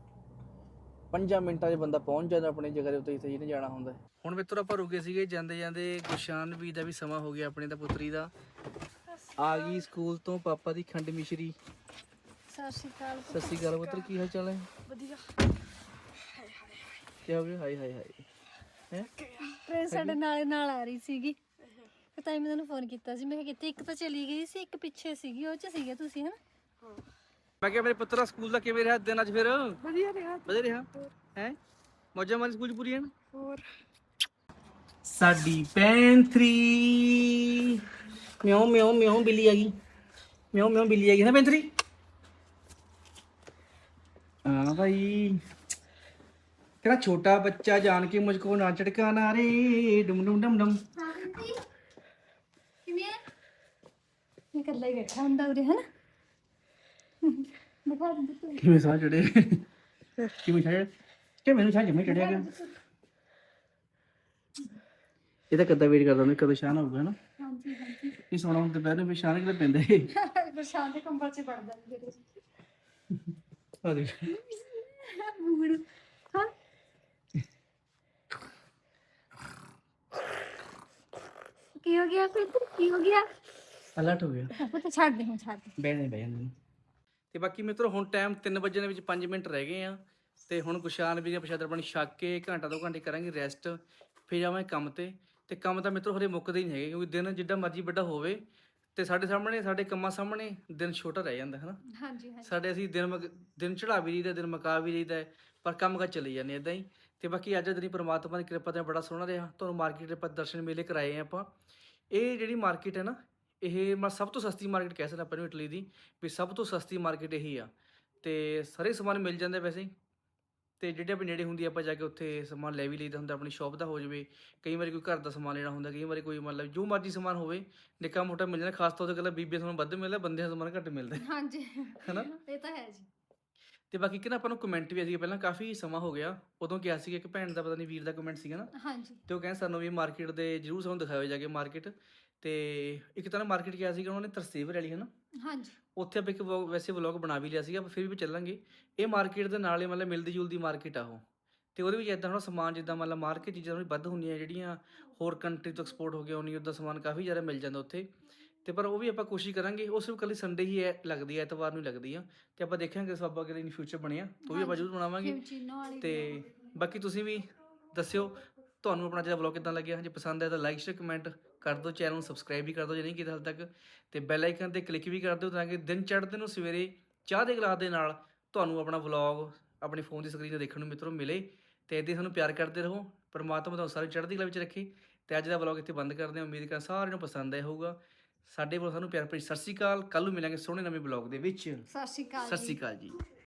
ਪੰਜਾਂ ਮਿੰਟਾਂ 'ਚ ਬੰਦਾ ਪਹੁੰਚ ਜਾਂਦਾ ਆਪਣੀ ਜਗ੍ਹਾ ਦੇ ਉੱਤੇ, ਜਿੱਥੇ ਜਿਹਨੇ ਜਾਣਾ ਹੁੰਦਾ ਹੁਣ ਮਿੱਤਰ ਆਪਾਂ ਰੁਕੇ ਸੀਗੇ ਜਾਂਦੇ ਜਾਂਦੇ ਗੁਸ਼ਾਨ ਵੀ ਦਾ ਵੀ ਸਮਾਂ ਹੋ ਗਿਆ ਆਪਣੇ ਦਾ ਪੁੱਤਰੀ ਦਾ। ਆ ਗਈ ਸਕੂਲ ਤੋਂ ਪਾਪਾ ਦੀ ਖੰਡ ਮਿਸ਼ਰੀ। ਸਤਿ ਸ਼੍ਰੀ ਅਕਾਲ ਸਤਿ ਸ਼੍ਰੀ ਅਕਾਲ ਪੁੱਤਰ ਕੀ ਹਾਲ ਚਾਲ ਹੈ? ਵਧੀਆ। ਕੀ ਹੋ ਗਿਆ? ਹਾਈ ਹਾਈ ਹਾਈ ਹੈ? ਟ੍ਰੇਨ ਸਾਡੇ ਨਾਲ ਨਾਲ ਆ ਰਹੀ ਸੀਗੀ। ਫਿਰ ਤਾਂ ਹੀ ਮੈਂ ਤੁਹਾਨੂੰ ਫੋਨ ਕੀਤਾ ਸੀ। ਮੈਂ ਕਿਹਾ ਕਿਤੇ ਇੱਕ ਤਾਂ ਚਲੀ ਗਈ ਸੀ ਇੱਕ ਪਿੱਛੇ ਸੀਗੀ ਉਹ ਚ ਸੀਗੇ ਤੁਸੀਂ ਹਨਾ? ਮੈਂ ਕਿਹਾ ਮੇਰੇ ਪੁੱਤਰ ਸਕੂਲ ਦਾ ਕਿਵੇਂ ਰਿਹਾ ਦਿਨ ਅੱਜ ਫਿਰ? ਵਧੀਆ ਰਿਹਾ। ਵਧੀਆ ਰਿਹਾ? ਹੈ? ਮੌਜਾਂ ਮਾਰੀ ਸਕੂਲ ਚ ਪੂਰੀਆਂ? ਨਾ ਹੋਰ। ਸਾਡੀ ਪੈਂਥਰੀ ਮਿਉ ਮਿਉ ਮਿਉ ਬਿੱਲੀ ਆ ਗਈ। ਮਿਉ ਮਿਉ ਬਿੱਲੀ ਆ ਗਈ। ਨਾ ਪੈਂਥਰੀ ਹਾਂ ਭਾਈ। ਕਿਹੜਾ ਛੋਟਾ ਬੱਚਾ ਜਾਣ ਕੇ ਮੁਝ ਕੋ ਨਾ ਝਟਕਾਣਾ ਰੇ। ਡਮ ਡਮ ਡਮ ਡਮ। ਕਿਵੇਂ ਮੈਂ ਇਕੱਲਾ ਹੀ ਬੈਠਾ ਹੁੰਦਾ ਉਰੇ ਹਨਾ? ਤੂੰ। ਕਿਵੇਂ ਸਾਹ ਚੜੇ ਕਿਵੇਂ ਸਾਹ ਕਿ ਮੈਨੂੰ ਸਾਹ ਜਮੇ ਚੜਿਆ ਗਿਆ? ਇਹ ਤਾਂ ਕਦੋਂ ਵੇਟ ਕਰਦਾ ਉਹਨੇ ਕਦੋਂ ਸ਼ਾਨ ਹੋਊਗਾ ਨਾ ਹਾਂਜੀ ਹਾਂਜੀ। ਇਹ ਸੋਣਾ ਹੁਣ ਦੁਪਹਿਰ ਨੂੰ ਵੀ ਸ਼ਾਨ ਕਿਤੇ ਪੈਂਦੇ? ਬਰਸਾਤ ਦੇ ਕੰਬਲ ਚ ਆ ਦੇਖ ਬੂੜ ਹਾਂ। ਕੀ ਹੋ ਗਿਆ ਫਿਰ ਕੀ ਹੋ ਗਿਆ? ਅਲਰਟ ਹੋ ਗਿਆ। ਆਪਾਂ ਤਾਂ ਛੱਡ ਦੇ ਹੁਣ ਛੱਡ ਦੇ। ਬਹਿ ਜਾਂਦੇ ਨੇ ਤੇ ਬਾਕੀ ਮਿੱਤਰੋ ਹੁਣ ਟਾਈਮ 3 ਵਜੇ ਦੇ ਵਿੱਚ 5 ਮਿੰਟ ਰਹਿ ਗਏ ਆ। ਤੇ ਹੁਣ ਗੁਸ਼ਾਨ ਵੀ ਪ੍ਰਸ਼ਾਦ ਪਾਣੀ ਛੱਕ ਕੇ ਘੰਟਾ ਦੋ ਘੰਟੇ ਕਰਾਂਗੇ ਰੈਸਟ ਫਿਰ ਜਾਵਾਂਗੇ ਕੰਮ ਤੇ। ਤੇ ਕੰਮ ਤਾਂ ਮਿੱਤਰੋ ਹਰੇ ਮੁੱਕਦੇ ਨਹੀਂ ਹੈਗੇ ਕਿਉਂਕਿ ਦਿਨ ਜਿੱਡਾ ਮਰਜ਼ੀ ਵੱਡਾ ਹੋਵੇ ਤੇ ਸਾਡੇ ਸਾਹਮਣੇ ਸਾਡੇ ਕੰਮਾਂ ਸਾਹਮਣੇ ਦਿਨ ਛੋਟਾ ਰਹਿ ਜਾਂਦਾ ਹੈ ਨਾ ਹਾਂਜੀ ਹਾਂਜੀ। ਸਾਡੇ ਅਸੀਂ ਦਿਨ ਮਕ- ਦਿਨ ਚੜਾ ਵੀ ਲਈਦਾ ਦਿਨ ਮਕਾ ਵੀ ਲਈਦਾ ਹੈ, ਪਰ ਕੰਮ ਕਾ ਚੱਲੀ ਜਾਂਦੇ ਇਦਾਂ ਹੀ। ਤੇ ਬਾਕੀ ਅੱਜ ਦਿਨੀ ਪ੍ਰਮਾਤਮਾ ਦੀ ਕਿਰਪਾ ਤੇ ਬੜਾ ਸੋਹਣਾ ਰਿਹਾ ਤੁਹਾਨੂੰ ਮਾਰਕੀਟ ਦੇ ਆਪਾਂ ਦਰਸ਼ਨ ਮੇਲੇ ਕਰਾਏ ਆ ਆਪਾਂ। ਇਹ ਜਿਹੜੀ ਮਾਰਕੀਟ ਹੈ ਨਾ ਇਹ ਮੈਂ ਸਭ ਤੋਂ ਸਸਤੀ ਮਾਰਕੀਟ ਕਹਿ ਸਕਦਾ ਆਪਾਂ ਨੂੰ ਇਟਲੀ ਦੀ ਵੀ ਸਭ ਤੋਂ ਸਸਤੀ ਮਾਰਕੀਟ ਇਹੀ ਆ। ਤੇ ਸਾਰੇ ਸਮਾਨ ਮਿਲ ਜਾਂਦੇ ਵੈਸੇ। ਤੇ ਜਿਹੜੇ ਆਪਣੇ ਨੇੜੇ ਹੁੰਦੀ ਆਪਾਂ ਜਾ ਕੇ ਉੱਥੇ ਸਮਾਨ ਲੈ ਵੀ ਲਈਦਾ ਹੁੰਦਾ ਆਪਣੀ ਸ਼ਾਪ ਦਾ ਹੋ ਜਾਵੇ ਕਈ ਵਾਰੀ ਕੋਈ ਘਰ ਦਾ ਸਮਾਨ ਲੈਣਾ ਹੁੰਦਾ ਕਈ ਵਾਰੀ ਕੋਈ ਮਤਲਬ ਜੋ ਮਰਜ਼ੀ ਸਮਾਨ ਹੋਵੇ ਨਿੱਕਾ ਮੋਟਾ ਮਿਲ ਜਾਂਦਾ ਖਾਸ ਤੌਰ ਤੇ ਕੱਲਾ ਬੀਬੀਆਂ ਤੁਹਾਨੂੰ ਵੱਧ ਮਿਲਦਾ ਬੰਦਿਆਂ ਸਮਾਨ ਘੱਟ ਮਿਲਦਾ। ਹਾਂਜੀ। ਹਨਾ? ਇਹ ਤਾਂ ਹੈ ਜੀ। ਤੇ ਬਾਕੀ ਕਿ ਨਾ ਆਪਾਂ ਨੂੰ ਕਮੈਂਟ ਵੀ ਆ ਸੀਗੇ ਪਹਿਲਾਂ ਕਾਫੀ ਸਮਾਂ ਹੋ ਗਿਆ ਉਦੋਂ ਕਿਹਾ ਸੀਗਾ ਇੱਕ ਭੈਣ ਦਾ ਪਤਾ ਨਹੀਂ ਵੀਰ ਦਾ ਕਮੈਂਟ ਸੀਗਾ ਨਾ। ਹਾਂਜੀ। ਤੇ ਉਹ ਕਹਿੰਦੇ ਸਾਨੂੰ ਵੀ ਮਾਰਕੀਟ ਦੇ ਜਰੂਰ ਸਾਨੂੰ ਦਿਖਾਇਓ ਜਾ ਕੇ ਮਾਰਕੀਟ ਤੇ ਇੱਕ ਤਾਂ ਮਾਰਕੀਟ ਕਿਹਾ ਸੀਗਾ ਉਹਨਾਂ ਨੇ ਤਰਸੇਵ ਵਾਲੀ ਹੈ ਨਾ ਹਾਂਜੀ। ਉੱਥੇ ਆਪਾਂ ਇੱਕ ਵਲੌਗ- ਵੈਸੇ ਵਲੌਗ ਬਣਾ ਵੀ ਲਿਆ ਸੀਗਾ ਪਰ ਫਿਰ ਵੀ ਚੱਲਾਂਗੇ। ਇਹ ਮਾਰਕੀਟ ਦੇ ਨਾਲ ਹੀ ਮਤਲਬ ਮਿਲਦੀ ਜੁਲਦੀ ਮਾਰਕੀਟ ਆ ਉਹ। ਤੇ ਉਹਦੇ ਵਿੱਚ ਇਦਾਂ ਹੁਣ ਸਮਾਨ ਜਿੱਦਾਂ ਮਤਲਬ ਮਾਰਕੀਟ ਚੀਜ਼ਾਂ ਥੋੜੀ ਵੱਧ ਹੁੰਦੀਆਂ ਜਿਹੜੀਆਂ ਹੋਰ ਕੰਟਰੀ ਤੋਂ ਐਕਸਪੋਰਟ ਹੋ ਗਿਆ ਉਹਨੀ ਉਹਦਾ ਸਮਾਨ ਕਾਫੀ ਜ਼ਿਆਦਾ ਮਿਲ ਜਾਂਦਾ ਉੱਥੇ। ਤੇ ਪਰ ਉਹ ਵੀ ਆਪਾਂ ਕੋਸ਼ਿਸ਼ ਕਰਾਂਗੇ ਉਹ ਸਿਰਫ ਕੱਲੀ ਸੰਡੇ ਹੀ ਹੈ ਲੱਗਦੀ ਹੈ ਐਤਵਾਰ ਨੂੰ ਲੱਗਦੀ ਆ। ਤੇ ਆਪਾਂ ਦੇਖਾਂਗੇ ਸਵਾਬਾ ਕਿਤੇ ਇਨ ਫਿਊਚਰ ਬਣਿਆ ਉਹ ਵੀ ਆਪਾਂ ਜ਼ਰੂਰ ਬਣਾਵਾਂਗੇ। ਤੇ ਬਾਕੀ ਤੁਸੀਂ ਵੀ ਦੱਸਿਓ ਤੁਹਾਨੂੰ ਆਪਣਾ ਜਿਹੜਾ ਵਲੌਗ ਕਿਦਾਂ ਲੱਗਿਆ? ਜੇ ਪਸੰਦ ਆਇਆ ਤਾਂ ਲਾਈਕ ਸ਼ੇਅਰ ਕਮੈਂਟ ਕਰ ਦਿਓ ਚੈਨਲ ਨੂੰ ਸਬਸਕ੍ਰਾਈਬ ਵੀ ਕਰ ਦਿਓ ਜੇ ਨਹੀਂ ਕੀਤਾ ਹਾਲ ਤੱਕ ਤੇ ਬੈਲ ਆਈਕਨ ਤੇ ਕਲਿੱਕ ਵੀ ਕਰ ਦਿਓ ਤਾਂ ਕਿ ਦਿਨ ਚੜ੍ਹਦੇ ਨੂੰ ਸਵੇਰੇ ਚਾਹ ਦੇ ਗਲਾਸ ਦੇ ਨਾਲ ਤੁਹਾਨੂੰ ਆਪਣਾ ਵਲੌਗ ਆਪਣੀ ਫੋਨ ਦੀ ਸਕਰੀਨ ਤੇ ਦੇਖਣ ਨੂੰ ਮਿੱਤਰੋ ਮਿਲੇ। ਤੇ ਇਦਾਂ ਸਾਨੂੰ ਪਿਆਰ ਕਰਦੇ ਰਹੋ ਪਰਮਾਤਮਾ ਤੁਹਾਨੂੰ ਸਾਰੇ ਚੜ੍ਹਦੀ ਕਲਾ ਵਿੱਚ ਰੱਖੇ। ਤੇ ਅੱਜ ਦਾ ਵਲੌਗ ਇੱਥੇ ਬੰਦ ਕਰਦੇ ਹਾਂ ਉਮੀਦ ਕਰਾਂ ਸਾਰਿਆਂ ਨੂੰ ਪਸੰਦ ਆਇਆ ਹੋਊਗਾ। ਸਾਡੇ ਵੱਲੋਂ ਸਾਨੂੰ ਪਿਆਰ ਭਰੀ ਸਤਿ ਸ਼੍ਰੀ ਅਕਾਲ ਕੱਲ ਨੂੰ ਮਿਲਾਂਗੇ ਸੋਹਣੇ ਨਵੇਂ ਵਲੌਗ ਦੇ ਵਿੱਚ। ਸਤਿ ਸ਼੍ਰੀ ਅਕਾਲ ਸਤਿ ਸ਼੍ਰੀ ਅਕਾਲ ਜੀ।